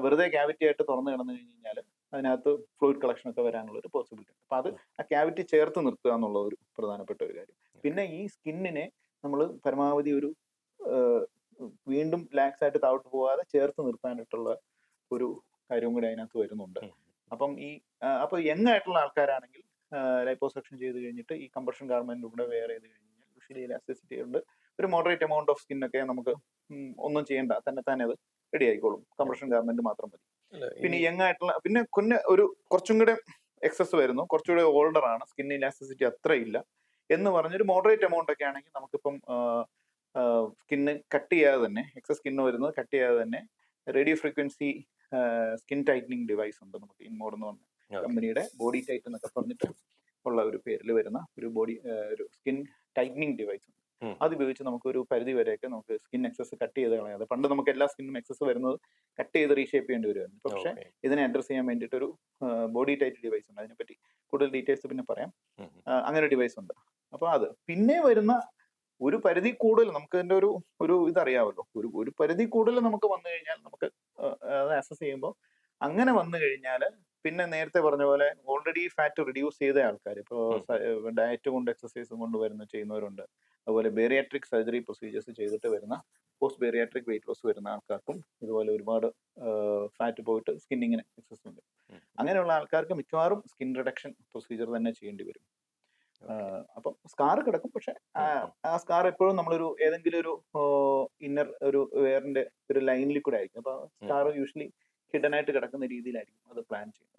വെറുതെ ക്യാവിറ്റി ആയിട്ട് തുറന്നു കിടന്നു കഴിഞ്ഞ് കഴിഞ്ഞാൽ അതിനകത്ത് ഫ്ലൂയിഡ് കളക്ഷൻ ഒക്കെ വരാനുള്ള ഒരു പോസിബിലിറ്റി ഉണ്ട്. അപ്പൊ അത് ആ ക്യാവിറ്റി ചേർത്ത് നിർത്തുക എന്നുള്ള ഒരു പ്രധാനപ്പെട്ട ഒരു കാര്യം. പിന്നെ ഈ സ്കിന്നിനെ നമ്മൾ പരമാവധി ഒരു വീണ്ടും ലാക്സ് ആയിട്ട് താഴോട്ട് പോകാതെ ചേർത്ത് നിർത്താനായിട്ടുള്ള ഒരു കാര്യവും കൂടി അതിനകത്ത് വരുന്നുണ്ട്. അപ്പം ഈ അപ്പൊ യങ് ആയിട്ടുള്ള ആൾക്കാരാണെങ്കിൽ ലൈപ്പോസെക്ഷൻ ചെയ്ത് കഴിഞ്ഞിട്ട് ഈ കമ്പർഷൻ ഗാർമെന്റ് കൂടെ വെയർ ചെയ്ത് കഴിഞ്ഞാൽ യൂഷ്വലി ഇലാസ്റ്റിസിറ്റി ഉണ്ട്. ഒരു മോഡറേറ്റ് എമൗണ്ട് ഓഫ് സ്കിൻ ഒക്കെ നമുക്ക് ഒന്നും ചെയ്യേണ്ട. തന്നെ തന്നെ അത് റെഡി ആയിക്കോളും. കംപ്രഷൻ ഗാർമെന്റ് മാത്രം മതി. പിന്നെ യങ് ആയിട്ടുള്ള പിന്നെ കുഞ്ഞ് ഒരു കുറച്ചും കൂടെ എക്സസ് വരുന്നു. കുറച്ചുകൂടെ ഓൾഡർ ആണ്. സ്കിൻ ഇലാസ്റ്റിസിറ്റി അത്ര ഇല്ല എന്ന് പറഞ്ഞൊരു മോഡറേറ്റ് എമൗണ്ട് ഒക്കെ ആണെങ്കിൽ നമുക്കിപ്പം സ്കിന്ന് കട്ട് ചെയ്യാതെ തന്നെ എക്സസ് സ്കിന്ന് വരുന്നത് കട്ട് ചെയ്യാതെ തന്നെ radio frequency skin tightening device ഉണ്ട് നമുക്ക് ഇൻമോഡ് എന്ന് പറഞ്ഞ. കമ്പനിയുടെ ബോഡി ടൈറ്റ് എന്നൊക്കെ പറഞ്ഞിട്ട് ഉള്ള ഒരു പേരിൽ വരുന്ന ഒരു ബോഡി ഒരു സ്കിൻ ടൈറ്റനിങ് ഡിവൈസ് ഉണ്ട്. അത് ഉപയോഗിച്ച് നമുക്ക് ഒരു പരിധി വരെയൊക്കെ നമുക്ക് സ്കിൻ എക്സസ് കട്ട് ചെയ്ത് കളയാതെ പണ്ട് നമുക്ക് എല്ലാ സ്കിന്നും എക്സസ് വരുന്നത് കട്ട് ചെയ്ത് റീഷേപ്പ് ചെയ്യേണ്ടി വരുമായിരുന്നു. പക്ഷേ ഇതിനെ അഡ്രസ് ചെയ്യാൻ വേണ്ടിയിട്ട് ഒരു ബോഡി ടൈറ്റ് ഡിവൈസ് ഉണ്ട്. അതിനെപ്പറ്റി കൂടുതൽ ഡീറ്റെയിൽസ് പിന്നെ പറയാം. അങ്ങനെ ഡിവൈസ് ഉണ്ട്. അപ്പൊ അത് പിന്നെ വരുന്ന ഒരു പരിധി കൂടുതൽ നമുക്ക് അതിന്റെ ഒരു ഒരു ഇതറിയാമല്ലോ. ഒരു ഒരു പരിധി കൂടുതൽ നമുക്ക് വന്നു കഴിഞ്ഞാൽ നമുക്ക് അത് അസസ് ചെയ്യുമ്പോൾ അങ്ങനെ വന്നു കഴിഞ്ഞാൽ പിന്നെ നേരത്തെ പറഞ്ഞ പോലെ ഓൾറെഡി ഫാറ്റ് റിഡ്യൂസ് ചെയ്ത ആൾക്കാർ ഇപ്പോൾ ഡയറ്റ് കൊണ്ട് എക്സസൈസും കൊണ്ട് വരുന്ന ചെയ്യുന്നവരുണ്ട്. അതുപോലെ ബേറിയാട്രിക് സർജറി പ്രൊസീജിയേഴ്സ് ചെയ്തിട്ട് വരുന്ന പോസ്റ്റ് ബേറിയാട്രിക് വെയിറ്റ് ലോസ് വരുന്ന ആൾക്കാർക്കും ഇതുപോലെ ഒരുപാട് ഫാറ്റ് പോയിട്ട് സ്കിന്നിങ്ങിന് എക്സസ് ഉണ്ട്. അങ്ങനെയുള്ള ആൾക്കാർക്ക് മിക്കവാറും സ്കിൻ റിഡക്ഷൻ പ്രൊസീജിയർ തന്നെ ചെയ്യേണ്ടി വരും. അപ്പം സ്കാർ കിടക്കും. പക്ഷെ. ആ സ്കാർ എപ്പോഴും നമ്മളൊരു ഏതെങ്കിലും ഒരു ഇന്നർ ഒരു വെയറിന്റെ ഒരു ലൈനിൽ കൂടെ ആയിരിക്കും. അപ്പൊ സ്കാർ യൂഷ്വലി ഹിഡൻ ആയിട്ട് കിടക്കുന്ന രീതിയിലായിരിക്കും അത് പ്ലാൻ ചെയ്യുന്നത്.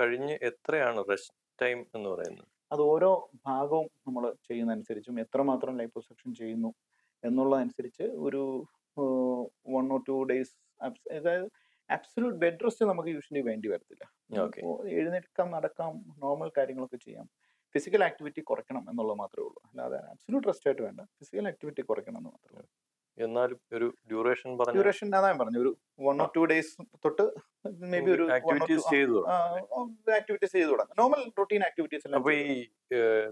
കഴിഞ്ഞ് എത്രയാണ് റെസ്റ്റ് ടൈം എന്ന് പറയുന്നത്? അത് ഓരോ ഭാഗവും നമ്മൾ ചെയ്യുന്നതനുസരിച്ചും എത്രമാത്രം ലൈപ്പോസെക്ഷൻ ചെയ്യുന്നു എന്നുള്ളതനുസരിച്ച് ഒരു വൺ ഓർ ടു ഡേയ്സ് അതായത് അബ്സല്യൂട്ട് ബെഡ് റെസ്റ്റ് നമുക്ക് യൂഷ്വലി വേണ്ടി വരത്തില്ല. എഴുന്നേൽക്കാം നടക്കാം നോർമൽ കാര്യങ്ങളൊക്കെ ചെയ്യാം. ഫിസിക്കൽ ആക്ടിവിറ്റി കുറയ്ക്കണം എന്നുള്ളത് മാത്രമേ ഉള്ളൂ. അല്ലാതെ അബ്സല്യൂട്ട് റെസ്റ്റ് ആയിട്ട് വേണ്ട. ഫിസിക്കൽ ആക്ടിവിറ്റി കുറയ്ക്കണം എന്ന് മാത്രമേ ഉള്ളൂ. എന്നാലും ഒരു ഡ്യൂറേഷൻ പറഞ്ഞു ഡ്യൂറേഷൻ അതാ ഞാൻ പറഞ്ഞു. ഒരു വൺ ഓർ ടു ഡേയ്സ് തൊട്ട് മേ ബി ഒരു ആക്ടിവിറ്റീസ് ചെയ്തു. ആക്ടിവിറ്റീസ് ചെയ്തു തുടങ്ങാം. നോർമൽ റൊട്ടീൻ ആക്ടിവിറ്റീസ് എല്ലാം അപ്പൊ ഈ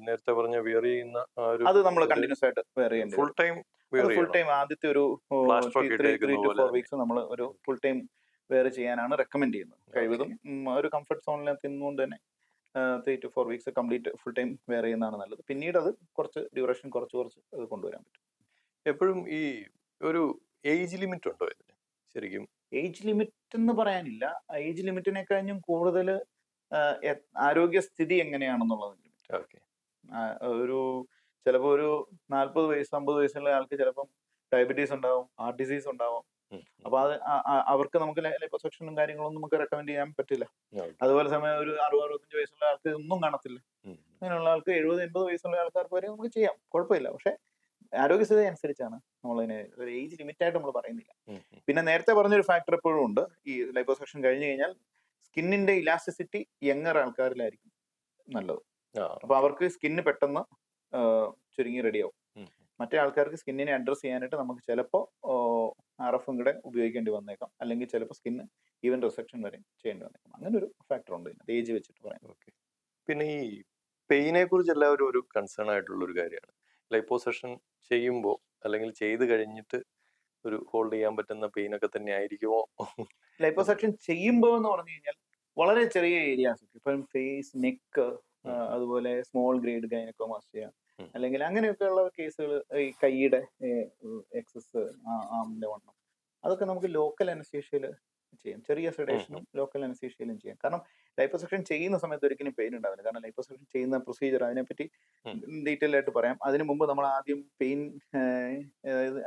നേരത്തെ പറഞ്ഞ വിയർ ചെയ്യുന്ന ഒരു അത് നമ്മൾ കണ്ടിന്യൂസ് ആയിട്ട് വേറെ ചെയ്യേണ്ടി full time wear full time ആദ്യത്തെ ഒരു ത്രീ ടു ഫോർ വീക്സ് നമ്മൾ ഒരു ഫുൾ ടൈം വേറെ ചെയ്യാനാണ് റെക്കമെൻഡ് ചെയ്യുന്നത്. കഴിവതും ഒരു കംഫർട്ട് സോണിനകത്ത് നിന്നുകൊണ്ട് തന്നെ three to four weeks complete full time wear ചെയ്യുന്നതാണ് നല്ലത്. പിന്നീട് അത് കുറച്ച് ഡ്യൂറേഷൻ കുറച്ച് കുറച്ച് അത് കൊണ്ടുവരാൻ പറ്റും. എപ്പോഴും ഈ ഒരു ഏജ് ലിമിറ്റ് ഉണ്ടോ ഇതിന്? ശരിക്കും. ഏജ് ലിമിറ്റ് എന്ന് പറയാനില്ല. ഏജ് ലിമിറ്റിനെ കഴിഞ്ഞും കൂടുതൽ ആരോഗ്യസ്ഥിതി എങ്ങനെയാണെന്നുള്ളത് ലിമിറ്റ്. ഓക്കെ. ഒരു ചിലപ്പോൾ ഒരു നാൽപ്പത് വയസ്സ് അമ്പത് വയസ്സുള്ള ആൾക്ക് ചിലപ്പം ഡയബറ്റീസ് ഉണ്ടാവും ഹാർട്ട് ഡിസീസ് ഉണ്ടാവും. അപ്പൊ അത് അവർക്ക് നമുക്ക് ലൈപ്പോസെക്ഷനും കാര്യങ്ങളൊന്നും നമുക്ക് റെക്കമെൻഡ് ചെയ്യാൻ പറ്റില്ല. അതുപോലെ സമയം ഒരു അറുപത് അറുപത്തഞ്ച് വയസ്സുള്ള ആൾക്ക് ഒന്നും കാണത്തില്ല. അങ്ങനെയുള്ള ആൾക്ക് എഴുപത് എൺപത് വയസ്സുള്ള ആൾക്കാർക്ക് വരെ നമുക്ക് ചെയ്യാം. കുഴപ്പമില്ല. പക്ഷെ ആരോഗ്യസ്ഥിതി അനുസരിച്ചാണ് നമ്മളതിനെ ഒരു ഏജ് ലിമിറ്റ് ആയിട്ട് നമ്മൾ പറയുന്നില്ല. പിന്നെ നേരത്തെ പറഞ്ഞൊരു ഫാക്ടർ എപ്പോഴും ഉണ്ട്. ഈ ലൈപ്പോസെക്ഷൻ കഴിഞ്ഞു കഴിഞ്ഞാൽ സ്കിന്നിന്റെ ഇലാസ്റ്റിസിറ്റി യങ്ങർ ആൾക്കാരിലായിരിക്കും നല്ലത്. അപ്പൊ അവർക്ക് സ്കിന്ന് പെട്ടെന്ന് ചുരുങ്ങി റെഡിയാവും മറ്റേ ആൾക്കാർക്ക് സ്കിന്നിനെ അഡ്രസ് ചെയ്യാനായിട്ട് നമുക്ക് ചിലപ്പോൾ ആർ എഫും കൂടെ ഉപയോഗിക്കേണ്ടി വന്നേക്കാം. അല്ലെങ്കിൽ ചിലപ്പോൾ സ്കിന്ന് ഈവൻ റിസെക്ഷൻ വരെ ചെയ്യേണ്ടി വന്നേക്കാം. അങ്ങനെ ഒരു ഫാക്ടർ ഉണ്ട് ഇതിനകത്ത്. ഏജ് വെച്ചിട്ട് പറയാം ഓക്കെ പിന്നെ ഈ പെയിനെ കുറിച്ച് എല്ലാവരും ഒരു കൺസേൺ ആയിട്ടുള്ള ഒരു കാര്യമാണ്. ലൈപ്പോസെഷൻ ചെയ്യുമ്പോൾ അല്ലെങ്കിൽ ചെയ്ത് കഴിഞ്ഞിട്ട് ഒരു ഹോൾഡ് ചെയ്യാൻ പറ്റുന്ന പെയിൻ ഒക്കെ തന്നെ ആയിരിക്കുമോ? ലൈപ്പോസെക്ഷൻ ചെയ്യുമ്പോൾ എന്ന് പറഞ്ഞു കഴിഞ്ഞാൽ വളരെ ചെറിയ ഏരിയാസ് ഇപ്പം ഫേസ് നെക്ക് അതുപോലെ സ്മോൾ ഗ്രേഡ് ഗൈനക്കോമാസ്റ്റിയ. അല്ലെങ്കിൽ അങ്ങനെയൊക്കെയുള്ള കേസുകൾ ഈ കൈയുടെ എക്സസ് ആമിന്റെ വണ്ണം. അതൊക്കെ നമുക്ക് ലോക്കൽ അനസ്തീഷ്യയിൽ ചെയ്യാം. ചെറിയ സെഡേഷനും ലോക്കൽ അനസ്തീഷ്യയിലും ചെയ്യാം. കാരണം ലൈപ്പോസെക്ഷൻ ചെയ്യുന്ന സമയത്ത് ഒരിക്കലും പെയിൻ ഉണ്ടാവില്ല. കാരണം ലൈപ്പോസെക്ഷൻ ചെയ്യുന്ന പ്രൊസീജിയർ അതിനെപ്പറ്റി ഡീറ്റെയിൽ ആയിട്ട് പറയാം. അതിനു മുമ്പ് നമ്മൾ ആദ്യം പെയിൻ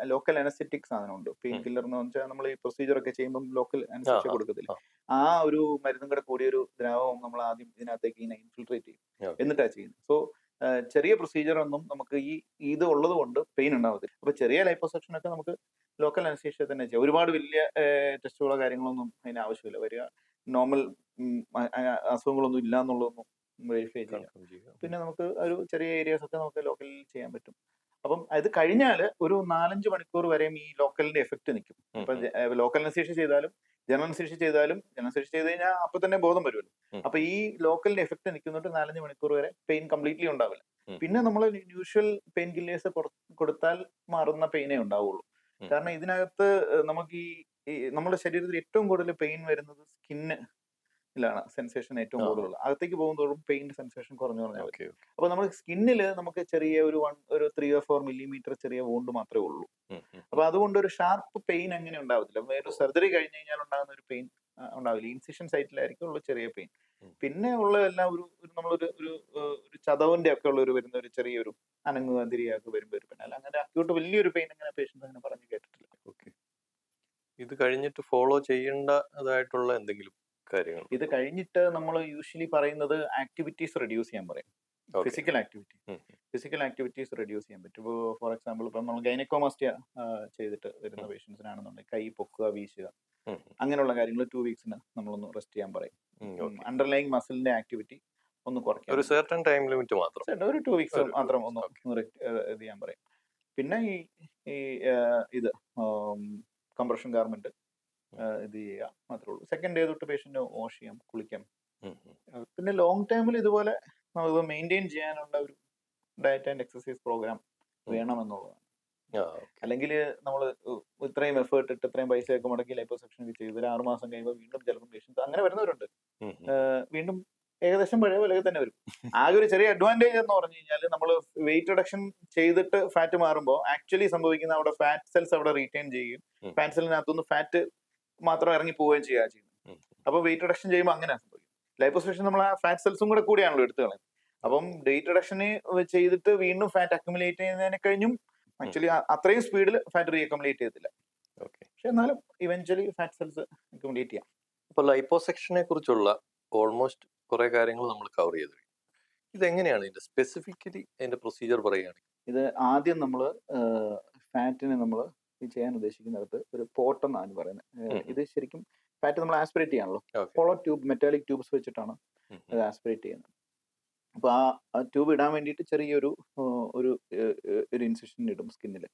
ലോക്കൽ അനസ്തെറ്റിക് സാധനമുണ്ട്. പെയിൻ കില്ലർ എന്ന് വെച്ചാൽ നമ്മൾ ഈ പ്രൊസീജിയർ ഒക്കെ ചെയ്യുമ്പോൾ ലോക്കൽ അനസ്തെറ്റിക് കൊടുക്കത്തില്ല? ആ. ഒരു മരുന്നും കൂടെ കൂടിയ ഒരു ദ്രാവകം നമ്മൾ ആദ്യം ഇതിനകത്തേക്ക് ഇങ്ങനെ ഇൻഫിൽട്രേറ്റ് ചെയ്യും. എന്നിട്ടാണ് ചെയ്യുന്നത്. സോ ചെറിയ പ്രൊസീജിയർ ഒന്നും നമുക്ക് ഈ ഇത് ഉള്ളത് കൊണ്ട് പെയിൻ ഉണ്ടാവത്തില്ല. അപ്പൊ ചെറിയ ലൈപ്പോസെക്ഷൻ ഒക്കെ നമുക്ക് ലോക്കൽ അനസ്തീഷ്യ തന്നെ ചെയ്യാം. ഒരുപാട് വലിയ ടെസ്റ്റുകളോ കാര്യങ്ങളൊന്നും അതിന് ആവശ്യമില്ല. വരിക നോർമൽ അസുഖങ്ങളൊന്നും ഇല്ല എന്നുള്ളതൊന്നും വെരിഫൈ ചെയ്യാം പിന്നെ നമുക്ക് ഒരു ചെറിയ ഏരിയാസ് ഒക്കെ നമുക്ക് ലോക്കലിൽ ചെയ്യാൻ പറ്റും. അപ്പം അത് കഴിഞ്ഞാൽ ഒരു നാലഞ്ച് മണിക്കൂർ വരെയും ഈ ലോക്കലിന്റെ എഫക്ട് നിൽക്കും അപ്പൊ ലോക്കൽ അനസ്തീഷ്യ ചെയ്താലും ജനറൽ അനസ്തീഷ്യ ചെയ്താലും ജനറൽ അനസ്തീഷ്യ ചെയ്ത് കഴിഞ്ഞാൽ അപ്പൊ തന്നെ ബോധം വരുമല്ലോ. അപ്പൊ ഈ ലോക്കലിന്റെ എഫക്ട് നിൽക്കുന്നുണ്ട് നാലഞ്ച് മണിക്കൂർ വരെ പെയിൻ കംപ്ലീറ്റ്ലി ഉണ്ടാവില്ല. പിന്നെ നമ്മൾ യൂഷ്വൽ പെയിൻ കില്ലേഴ്സ് കൊടുത്താൽ മാറുന്ന പെയിനേ ഉണ്ടാവുള്ളൂ. കാരണം ഇതിനകത്ത് നമുക്ക് ഈ നമ്മുടെ ശരീരത്തിൽ ഏറ്റവും കൂടുതൽ പെയിൻ വരുന്നത് സ്കിന്നിലാണ് സെൻസേഷൻ ഏറ്റവും കൂടുതലുള്ളത് അകത്തേക്ക് പോകുന്നതോടും പെയിന്റ് സെൻസേഷൻ കുറഞ്ഞു കുറഞ്ഞു വരും Okay, okay. അപ്പൊ നമ്മൾ സ്കിന്നിൽ നമുക്ക് ചെറിയ ഒരു വൺ ഒരു ത്രീ ഓർ ഫോർ മില്ലിമീറ്റർ ചെറിയ വോണ്ട് മാത്രമേ ഉള്ളൂ. അപ്പൊ അതുകൊണ്ട് ഒരു ഷാർപ്പ് പെയിൻ അങ്ങനെ ഉണ്ടാവത്തില്ല. ഒരു സർജറി കഴിഞ്ഞ് കഴിഞ്ഞാൽ ഉണ്ടാകുന്ന ഒരു പെയിൻ ഉണ്ടാവില്ല. ഇൻസിഷൻ സൈറ്റിലായിരിക്കും ഉള്ള ചെറിയ പെയിൻ പിന്നെ ഉള്ള എല്ലാം ഒരു ഒരു നമ്മളൊരു ഒരു ഒരു ചതവിന്റെ ഒക്കെ ഉള്ള ഒരു വരുന്ന ഒരു ചെറിയൊരു അനങ്ങുക തിരിയാക്ക് വരുമ്പോൾ ഒരു പെയിൻ അല്ല അങ്ങനെ അക്യൂട്ട് വലിയൊരു പെയിൻ അങ്ങനെ പേഷ്യൻസ് അങ്ങനെ പറഞ്ഞു കേട്ടിട്ടില്ല. ഇത് കഴിഞ്ഞിട്ട് ഫോളോ ചെയ്യേണ്ടതായിട്ടുള്ള എന്തെങ്കിലും കാര്യങ്ങൾ. ഇത് കഴിഞ്ഞിട്ട് നമ്മൾ യൂഷ്വലി പറയുന്നത് ആക്ടിവിറ്റീസ് റെഡ്യൂസ് ചെയ്യാൻ പറയും. Physical activity physical activities reduce ചെയ്യാൻ പറ്റും. ഇപ്പോൾ ഫോർ എക്സാമ്പിൾ ഇപ്പം നമ്മൾ ഗൈനക്കോമാസ്റ്റിയ ചെയ്തിട്ട് വരുന്ന. പേഷ്യൻസിനാണെന്നുണ്ടെങ്കിൽ കൈ പൊക്കുക വീശുക. അങ്ങനെയുള്ള കാര്യങ്ങൾ ടു വീക്സിന് നമ്മളൊന്ന് റെസ്റ്റ് ചെയ്യാൻ പറയും. അണ്ടർലൈങ് മസിലിന്റെ ആക്ടിവിറ്റി ഒന്ന് കുറയ്ക്കാം ഒരു സെർട്ടൺ ടൈം ലിമിറ്റ് മാത്രം. ഒരു ടു വീക്സ് മാത്രം ഒന്ന് ഇത് ചെയ്യാൻ പറയും. പിന്നെ ഈ ഈ ഇത് കംപ്രഷൻ ഗാർമെന്റ് ഇത് ചെയ്യുക മാത്രമേ ഉള്ളൂ സെക്കൻഡ് ഡേ തൊട്ട് പേഷ്യന്റ് വാഷ് ചെയ്യാം കുളിക്കാം. പിന്നെ ലോങ് ടൈമിൽ ഇതുപോലെ നമുക്ക് മെയിന്റെയിൻ ചെയ്യാനുള്ള ഒരു ഡയറ്റ് ആൻഡ് എക്സസൈസ് പ്രോഗ്രാം. വേണമെന്നുള്ളതാണ് അല്ലെങ്കിൽ നമ്മൾ ഇത്രയും എഫേർട്ട് ഇട്ട് ഇത്രയും പൈസ ഒക്കെ മുടക്കി ലൈപ്പോസെക്ഷൻ ഒക്കെ ചെയ്ത് ഒരു ആറ് മാസം കഴിയുമ്പോൾ വീണ്ടും ചിലപ്പോൾ പേഷ്യൻസ് അങ്ങനെ വരുന്നവരുണ്ട്. വീണ്ടും ഏകദേശം പഴയ പോലെ തന്നെ വരും ആകെ ഒരു ചെറിയ അഡ്വാന്റേജ് എന്ന് പറഞ്ഞു കഴിഞ്ഞാൽ നമ്മൾ വെയിറ്റ് റിഡക്ഷൻ ചെയ്തിട്ട് ഫാറ്റ് മാറുമ്പോൾ ആക്ച്വലി സംഭവിക്കുന്ന അവിടെ ഫാറ്റ് സെൽസ് അവിടെ റീറ്റെയിൻ ചെയ്യും. ഫാറ്റ് സെല്ലിനകത്തുനിന്ന് ഫാറ്റ് മാത്രം ഇറങ്ങി പോവുകയും ചെയ്യുക ചെയ്യുന്നത് അപ്പൊ അപ്പോൾ വെയിറ്റ് റിഡക്ഷൻ ചെയ്യുമ്പോൾ അങ്ങനെ സംഭവിക്കും. ലൈപ്പോസെഷൻ നമ്മൾ ആ ഫാറ്റ് സെൽസും കൂടെ കൂടിയാണല്ലോ എടുത്തു കളയുന്നത് അപ്പം വെയിറ്റ് റിഡക്ഷൻ ചെയ്തിട്ട് വീണ്ടും ഫാറ്റ് അക്യുമുലേറ്റ് ചെയ്യുന്നതിനെ കഴിഞ്ഞും ആക്ച്വലി അത്രയും സ്പീഡിൽ ഫാറ്റ് റീ അക്യുമുലേറ്റ് ചെയ്തില്ല. പക്ഷെ എന്നാലും ഇവൻച്വലി ഫാറ്റ് സെൽസ് അക്യുമുലേറ്റ് ചെയ്യാം. അപ്പൊ ലൈപ്പോസെക്ഷനെ കുറിച്ചുള്ള ഓൾമോസ്റ്റ് കുറെ കാര്യങ്ങൾ നമ്മൾ കവർ ചെയ്തു ഇത് ഇതെങ്ങനെയാണ് ഇതിന്റെ സ്പെസിഫിക്കലി അതിന്റെ പ്രൊസീജിയർ പറയുകയാണെങ്കിൽ? ഇത് ആദ്യം നമ്മൾ ഫാറ്റിനെ നമ്മൾ ചെയ്യാൻ ഉദ്ദേശിക്കുന്നിടത്ത് ഒരു പോട്ട് എന്നാണ് പറയുന്നത്. ഇത് ശരിക്കും ഫാറ്റ് നമ്മൾ ആസ്പിറേറ്റ് ചെയ്യാണല്ലോ. ഹോളോ ട്യൂബ് മെറ്റാലിക് ട്യൂബ്സ് വെച്ചിട്ടാണ് ഇത് ആസ്പിറേറ്റ് ചെയ്യുന്നത്. അപ്പോൾ ആ ട്യൂബ് ഇടാൻ വേണ്ടിയിട്ട് ചെറിയൊരു ഒരു ഒരു ഇൻസിഷൻ ഇടും സ്കിന്നിൽ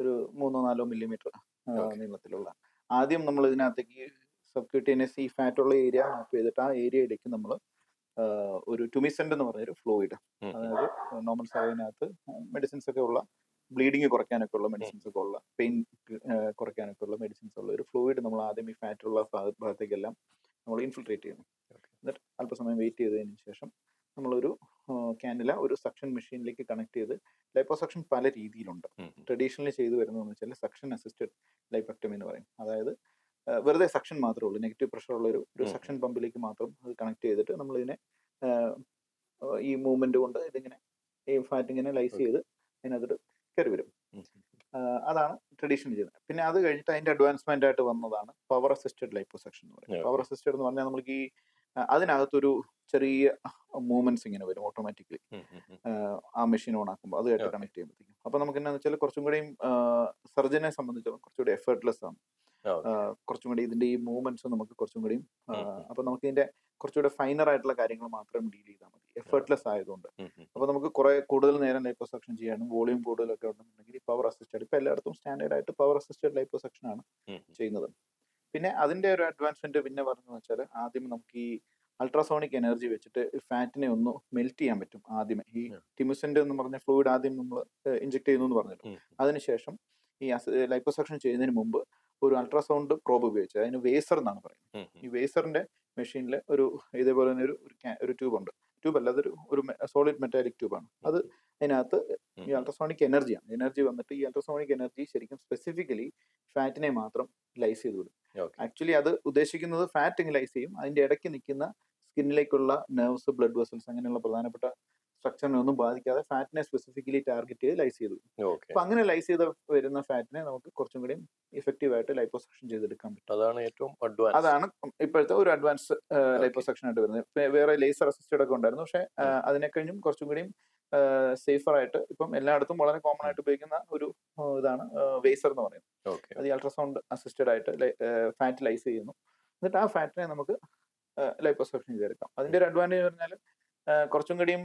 ഒരു മൂന്നോ നാലോ മില്ലിമീറ്റർ. നീളത്തിലുള്ള. ആദ്യം നമ്മൾ ഇതിനകത്തേക്ക് സബ്ക്യൂട്ടേനിയസ് ഈ ഫാറ്റ് ഉള്ള ഏരിയ മാപ്പ് ചെയ്തിട്ട് ആ ഏരിയയിലേക്ക് നമ്മൾ ഒരു ട്യൂമിസെന്റ് എന്ന് പറഞ്ഞൊരു ഫ്ലൂയിഡ്. അതായത് നോർമൽ സാവിനകത്ത് മെഡിസിൻസ് ഒക്കെ ഉള്ള ബ്ലീഡിങ് കുറയ്ക്കാനൊക്കെ ഉള്ള മെഡിസിൻസ് ഒക്കെ ഉള്ള പെയിൻ കുറയ്ക്കാനൊക്കെ ഉള്ള മെഡിസിൻസ് ഉള്ള ഒരു ഫ്ലൂയിഡ് നമ്മൾ ആദ്യം ഈ ഫാറ്റ് ഉള്ള ഭാഗ- ഭാഗത്തേക്കെല്ലാം നമ്മൾ ഇൻഫിൽട്രേറ്റ് ചെയ്യുന്നു എന്നിട്ട് അല്പസമയം വെയിറ്റ് ചെയ്തതിന് ശേഷം നമ്മളൊരു ക്യാനില ഒരു സക്ഷൻ മെഷീനിലേക്ക് കണക്ട് ചെയ്ത് ലൈപ്പോസക്ഷൻ പല രീതിയിലുണ്ട്. ട്രഡീഷണലി ചെയ്തു വരുന്നതെന്ന് വെച്ചാൽ സക്ഷൻ അസിസ്റ്റഡ് ലൈപ്പക്ടമി എന്ന് പറയും. അതായത് വെറുതെ സക്ഷൻ മാത്രമേ ഉള്ളൂ. നെഗറ്റീവ് പ്രഷർ ഉള്ള ഒരു സക്ഷൻ പമ്പിലേക്ക് മാത്രം അത് കണക്ട് ചെയ്തിട്ട് ആ, ഈ മൂവ്മെന്റ് കൊണ്ട് ഇതിങ്ങനെ ഈ ഫാറ്റ് ഇങ്ങനെ ലൈസ് ചെയ്ത് അതിനകത്ത് കയറി വരും. അതാണ് ട്രഡീഷണൽ ചെയ്യുന്നത്. പിന്നെ അത് കഴിഞ്ഞിട്ട് അതിന്റെ അഡ്വാൻസ്മെന്റ് ആയിട്ട് വന്നതാണ് പവർ അസിസ്റ്റഡ് ലൈപ്പോസക്ഷൻ എന്ന് പറയുന്നത്. പവർ അസിസ്റ്റഡ് എന്ന് പറഞ്ഞാൽ നമുക്ക് ഈ അതിനകത്തൊരു ചെറിയ മൂവ്മെന്റ്സ് ഇങ്ങനെ വരും ഓട്ടോമാറ്റിക്കലി. ആ മെഷീൻ ഓൺ ആക്കുമ്പോൾ അതുമായിട്ട്. കണക്ട് ചെയ്യുമ്പോഴത്തേക്കും. അപ്പൊ നമുക്ക് എന്നാന്ന് വെച്ചാൽ കുറച്ചും കൂടിയും സർജനെ സംബന്ധിച്ചിടത്തോളം കുറച്ചുകൂടി എഫേർട്ട്ലെസ് ആണ്. കുറച്ചും കൂടി ഇതിന്റെ ഈ മൂവ്മെന്റ്സ് നമുക്ക് കുറച്ചും കൂടി. അപ്പൊ നമുക്ക് ഇതിന്റെ കുറച്ചുകൂടെ ഫൈനർ ആയിട്ടുള്ള കാര്യങ്ങൾ മാത്രം ഡീൽ ചെയ്താൽ മതി എഫേർട്ട്ലെസ് ആയതുകൊണ്ട്. അപ്പൊ നമുക്ക് കുറെ കൂടുതൽ നേരം ലൈപ്പോസക്ഷൻ ചെയ്യാനും വോളിയം കൂടുതലൊക്കെ ഉണ്ടെന്നുണ്ടെങ്കിൽ പവർ അസിസ്റ്റഡ് ഇപ്പൊ എല്ലായിടത്തും സ്റ്റാൻഡേർഡ് ആയിട്ട് പവർ അസിസ്റ്റഡ് ലൈപ്പോസക്ഷൻ ആണ് ചെയ്യുന്നത് പിന്നെ അതിന്റെ ഒരു അഡ്വാൻസ്മെന്റ് പിന്നെ പറഞ്ഞു വെച്ചാൽ ആദ്യം നമുക്ക് ഈ അൾട്രാസോണിക് എനർജി വെച്ചിട്ട് ഫാറ്റിനെ ഒന്ന് മെൽറ്റ് ചെയ്യാൻ പറ്റും ആദ്യമേ ഈ. ടിമുസെന്റ് എന്ന് പറഞ്ഞ ഫ്ലൂയിഡ് ആദ്യം നമ്മൾ ഇഞ്ചെക്ട് ചെയ്യുന്നു എന്ന് പറഞ്ഞല്ലോ. അതിനുശേഷം ഈ ലൈപ്പോസക്ഷൻ ചെയ്യുന്നതിന് മുമ്പ് ഒരു അൾട്രാസൗണ്ട് പ്രോബ് ഉപയോഗിച്ച് അതിന് വേസർ എന്നാണ് പറയുന്നത്. ഈ വേസറിന്റെ മെഷീനിൽ ഒരു ഇതേപോലെ തന്നെ ഒരു ഒരു ട്യൂബ് ഉണ്ട് ട്യൂബ് അല്ല അതൊരു ഒരു സോളിഡ് മെറ്റാലിക് ട്യൂബാണ്. അത് അതിനകത്ത്. ഈ അൾട്രാസോണിക് എനർജിയാണ്. എനർജി വന്നിട്ട് ഈ അൾട്രാസോണിക് എനർജി ശരിക്കും സ്പെസിഫിക്കലി ഫാറ്റിനെ മാത്രം ലൈസ് ചെയ്ത് വിടും. ആക്ച്വലി അത് ഉദ്ദേശിക്കുന്നത് ഫാറ്റ് ലൈസ് ചെയ്യും. അതിന്റെ ഇടയ്ക്ക് നിൽക്കുന്ന സ്കിന്നിലേക്കുള്ള നെർവ്സ് ബ്ലഡ് വെസൽസ് അങ്ങനെയുള്ള പ്രധാനപ്പെട്ട സ്ട്രക്ചറിനെ ഒന്നും ബാധിക്കാതെ ഫാറ്റിനെ സ്പെസിഫിക്കലി ടാർഗറ്റ് ചെയ്ത് ലൈസ് ചെയ്തു. അപ്പൊ അങ്ങനെ ലൈസ് ചെയ്ത് വരുന്ന ഫാറ്റിനെ നമുക്ക് കുറച്ചും കൂടി ഇഫക്റ്റീവ് ആയിട്ട് ലൈപ്പോസക്ഷൻ ചെയ്തെടുക്കാൻ പറ്റും. അതാണ് ഏറ്റവും അഡ്വാൻസ് അതാണ് ഇപ്പോഴത്തെ ഒരു അഡ്വാൻസ് ലൈപ്പോസക്ഷൻ ആയിട്ട് വരുന്നത്. വേറെ ലേസർ അസിസ്റ്റഡ് ഒക്കെ ഉണ്ടായിരുന്നു. പക്ഷെ അതിനെക്കഴിഞ്ഞും അതിനെ കഴിഞ്ഞും കുറച്ചും കൂടിയും സേഫർ ആയിട്ട് ഇപ്പം എല്ലായിടത്തും വളരെ കോമൺ ആയിട്ട് ഉപയോഗിക്കുന്ന ഒരു ഇതാണ് വേസർ എന്ന് പറയുന്നത്. ഓക്കെ അത് അൾട്രാസൗണ്ട് അസിസ്റ്റഡ് ആയിട്ട് ഫാറ്റ് ലൈസ് ചെയ്യുന്നു. എന്നിട്ട് ആ ഫാറ്റിനെ നമുക്ക് ലൈപ്പോസക്ഷൻ ചെയ്തെടുക്കാം. അതിന്റെ ഒരു അഡ്വാന്റേജ് പറഞ്ഞാൽ കുറച്ചും കൂടിയും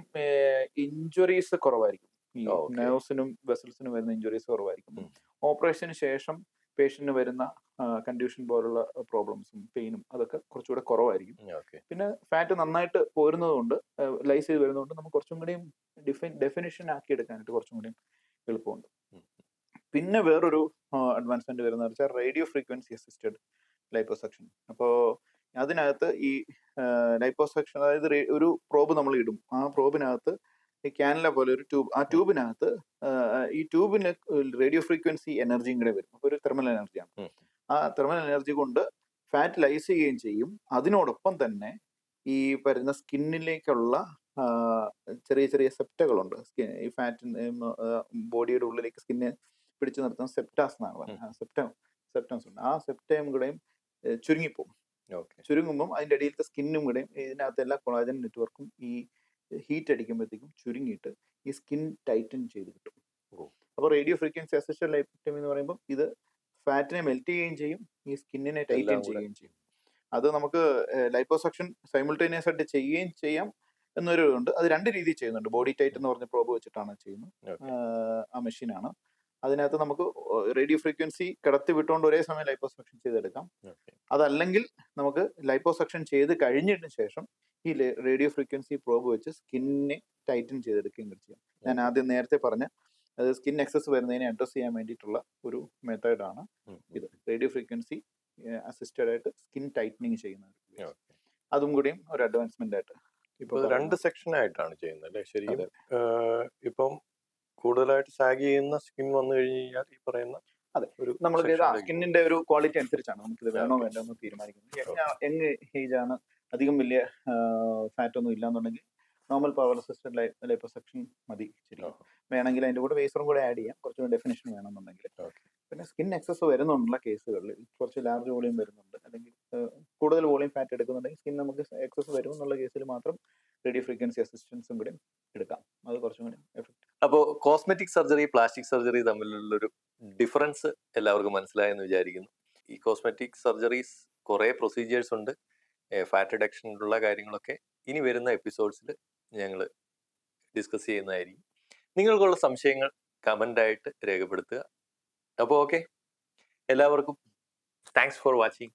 ഇഞ്ചുറീസ് കുറവായിരിക്കും. ഈ. നെർവ്സിനും വെസൽസിനും വരുന്ന ഇഞ്ചുറീസ് കുറവായിരിക്കും. ഓപ്പറേഷന് ശേഷം പേഷ്യന്റിന് വരുന്ന കണ്ടീഷൻ പോലുള്ള പ്രോബ്ലംസും പെയിനും അതൊക്കെ കുറച്ചുകൂടെ കുറവായിരിക്കും. പിന്നെ ഫാറ്റ് നന്നായിട്ട് പോരുന്നത് കൊണ്ട് ലൈസ് ചെയ്ത് വരുന്നതുകൊണ്ട് നമുക്ക് കുറച്ചും കൂടിയും ഡിഫൈൻ ഡെഫിനിഷൻ ആക്കി എടുക്കാനായിട്ട് കുറച്ചും കൂടിയും എളുപ്പമുണ്ട്. പിന്നെ വേറൊരു അഡ്വാൻസ്മെന്റ് വരുന്ന വെച്ചാൽ റേഡിയോ ഫ്രീക്വൻസി അസിസ്റ്റഡ് ലൈപ്പോസക്ഷൻ അപ്പോൾ അതിനകത്ത് ഈ ലൈപ്പോസെക്ഷൻ അതായത് ഒരു പ്രോബ് നമ്മൾ ഇടും ആ പ്രോബിനകത്ത് ഈ ക്യാനല പോലെ ഒരു ട്യൂബ് ആ ട്യൂബിനകത്ത് ഈ ട്യൂബിന് റേഡിയോ ഫ്രീക്വൻസി എനർജിയും കൂടെ വരും. അപ്പോൾ ഒരു തെർമൽ എനർജിയാണ്. ആ തെർമൽ എനർജി കൊണ്ട് ഫാറ്റ് ലൈസ് ചെയ്യുകയും ചെയ്യും. അതിനോടൊപ്പം തന്നെ ഈ വരുന്ന സ്കിന്നിലേക്കുള്ള ചെറിയ ചെറിയ സെപ്റ്റകളുണ്ട് സ്കിൻ ഈ ഫാറ്റ് ബോഡിയുടെ ഉള്ളിലേക്ക് സ്കിന്നെ പിടിച്ചു നിർത്തുന്ന സെപ്റ്റാസ് എന്നാണ് പറയുന്നത്. സെപ്റ്റം സെപ്റ്റംസ് ഉണ്ട്. ആ സെപ്റ്റയും കൂടെയും ചുരുങ്ങിപ്പോകും ചുരുങ്ങുമ്പം അതിന്റെ ഇടയിലത്തെ സ്കിന്നും കൂടെ ഇതിനകത്ത് എല്ലാ കൊളാജൻ നെറ്റ്വർക്കും ഈ ഹീറ്റ് അടിക്കുമ്പോഴത്തേക്കും ചുരുങ്ങിയിട്ട് ഈ സ്കിൻ ടൈറ്റൻ ചെയ്ത് കിട്ടും. അപ്പോൾ റേഡിയോ ഫ്രീക്വൻസി അസിസ്റ്റഡ് ലൈഫ്റ്റമി എന്ന് പറയുമ്പോൾ ഇത് ഫാറ്റിനെ മെൽറ്റ് ചെയ്യുകയും ചെയ്യും ഈ സ്കിന്നിനെ ടൈറ്റൻ ചെയ്യുകയും ചെയ്യും. അത് നമുക്ക് ലൈപ്പോസക്ഷൻ സൈമിൾട്ടേനിയസ് ആയിട്ട് ചെയ്യുകയും ചെയ്യാം എന്നൊരു ഉണ്ട് അത് രണ്ട് രീതിയിൽ ചെയ്യുന്നുണ്ട്. ബോഡി ടൈറ്റ് എന്ന് പറഞ്ഞ പ്രോബ് വെച്ചിട്ടാണ് ചെയ്യുന്നത്. ആ മെഷീനാണ്. അതിനകത്ത് നമുക്ക് റേഡിയോ ഫ്രീക്വൻസി കിടത്തി വിട്ടുകൊണ്ട് ഒരേ സമയം ലൈപ്പോസക്ഷൻ ചെയ്തെടുക്കാം. അതല്ലെങ്കിൽ നമുക്ക് ലൈപ്പോസക്ഷൻ ചെയ്ത് കഴിഞ്ഞതിന് ശേഷം ഈ റേഡിയോ ഫ്രീക്വൻസി പ്രോബ് വെച്ച് സ്കിന്നിനെ ടൈറ്റൻ ചെയ്തെടുക്കുകയും ചെയ്യാം. ഞാൻ ആദ്യം നേരത്തെ പറഞ്ഞ അത് സ്കിൻ എക്സസ് വരുന്നതിനെ അഡ്രസ് ചെയ്യാൻ വേണ്ടിയിട്ടുള്ള ഒരു മെത്തേഡാണ് ഇത്. റേഡിയോ ഫ്രീക്വൻസി അസിസ്റ്റഡ് ആയിട്ട് സ്കിൻ ടൈറ്റനിങ് ചെയ്യുന്ന ഒരു ഉപയോഗം. ഓക്കെ. അതും കൂടിയും ഒരു അഡ്വാൻസ്മെന്റ് ആയിട്ട് ഇപ്പൊ രണ്ട് സെക്ഷൻ ആയിട്ടാണ് ചെയ്യുന്നത് അല്ലേ? ശരിക്കും ഇപ്പം കൂടുതലായിട്ട് സാഗ് ചെയ്യുന്ന സ്കിൻ വന്നു കഴിഞ്ഞു കഴിഞ്ഞാൽ ഈ പറയുന്ന അതെ. ഒരു നമ്മൾ സ്കിന്നിന്റെ ഒരു ക്വാളിറ്റി അനുസരിച്ചാണ് നമുക്ക് ഇത് വേണോ. വേണ്ടോ എന്ന് തീരുമാനിക്കുന്നത്. യങ് ഏജ് ആണ്? അധികം വലിയ ഫാറ്റ് ഒന്നും ഇല്ലാന്നുണ്ടെങ്കിൽ നോർമൽ പവർ അസിസ്റ്റഡ് ലൈപ്പോസെക്ഷൻ മതി ശരി വേണമെങ്കിൽ അതിന്റെ കൂടെ വേസറും കൂടെ ആഡ് ചെയ്യാം. കുറച്ചുകൂടി ഡെഫിനേഷൻ വേണമെന്നുണ്ടെങ്കിൽ. പിന്നെ സ്കിൻ എക്സസ് വരുന്നുണ്ടുള്ള കേസുകളിൽ കുറച്ച് ലാർജ് വോളിയം വരുന്നുണ്ട്. അല്ലെങ്കിൽ കൂടുതൽ വോളിയം ഫാറ്റ് എടുക്കുന്നുണ്ടെങ്കിൽ സ്കിൻ നമുക്ക് എക്സസ് വരും എന്നുള്ള കേസിൽ മാത്രം റേഡിയോ ഫ്രീക്വൻസി അസിസ്റ്റൻസും കൂടി എടുക്കാം. അത് കുറച്ചും കൂടി എഫക്റ്റ് അപ്പോൾ കോസ്മെറ്റിക് സർജറി പ്ലാസ്റ്റിക് സർജറി തമ്മിലുള്ളൊരു ഡിഫറൻസ് എല്ലാവർക്കും മനസ്സിലായെന്ന് വിചാരിക്കുന്നു. ഈ കോസ്മെറ്റിക് സർജറീസ് കുറേ പ്രൊസീജിയേഴ്സ് ഉണ്ട്. ഫാറ്റ് റിഡക്ഷനുള്ള കാര്യങ്ങളൊക്കെ ഇനി വരുന്ന എപ്പിസോഡ്സിൽ ഞങ്ങൾ ഡിസ്കസ് ചെയ്യുന്നതായിരിക്കും. നിങ്ങൾക്കുള്ള സംശയങ്ങൾ കമന്റായിട്ട് രേഖപ്പെടുത്തുക. അപ്പോൾ ഓക്കെ എല്ലാവർക്കും താങ്ക്സ് ഫോർ വാച്ചിങ്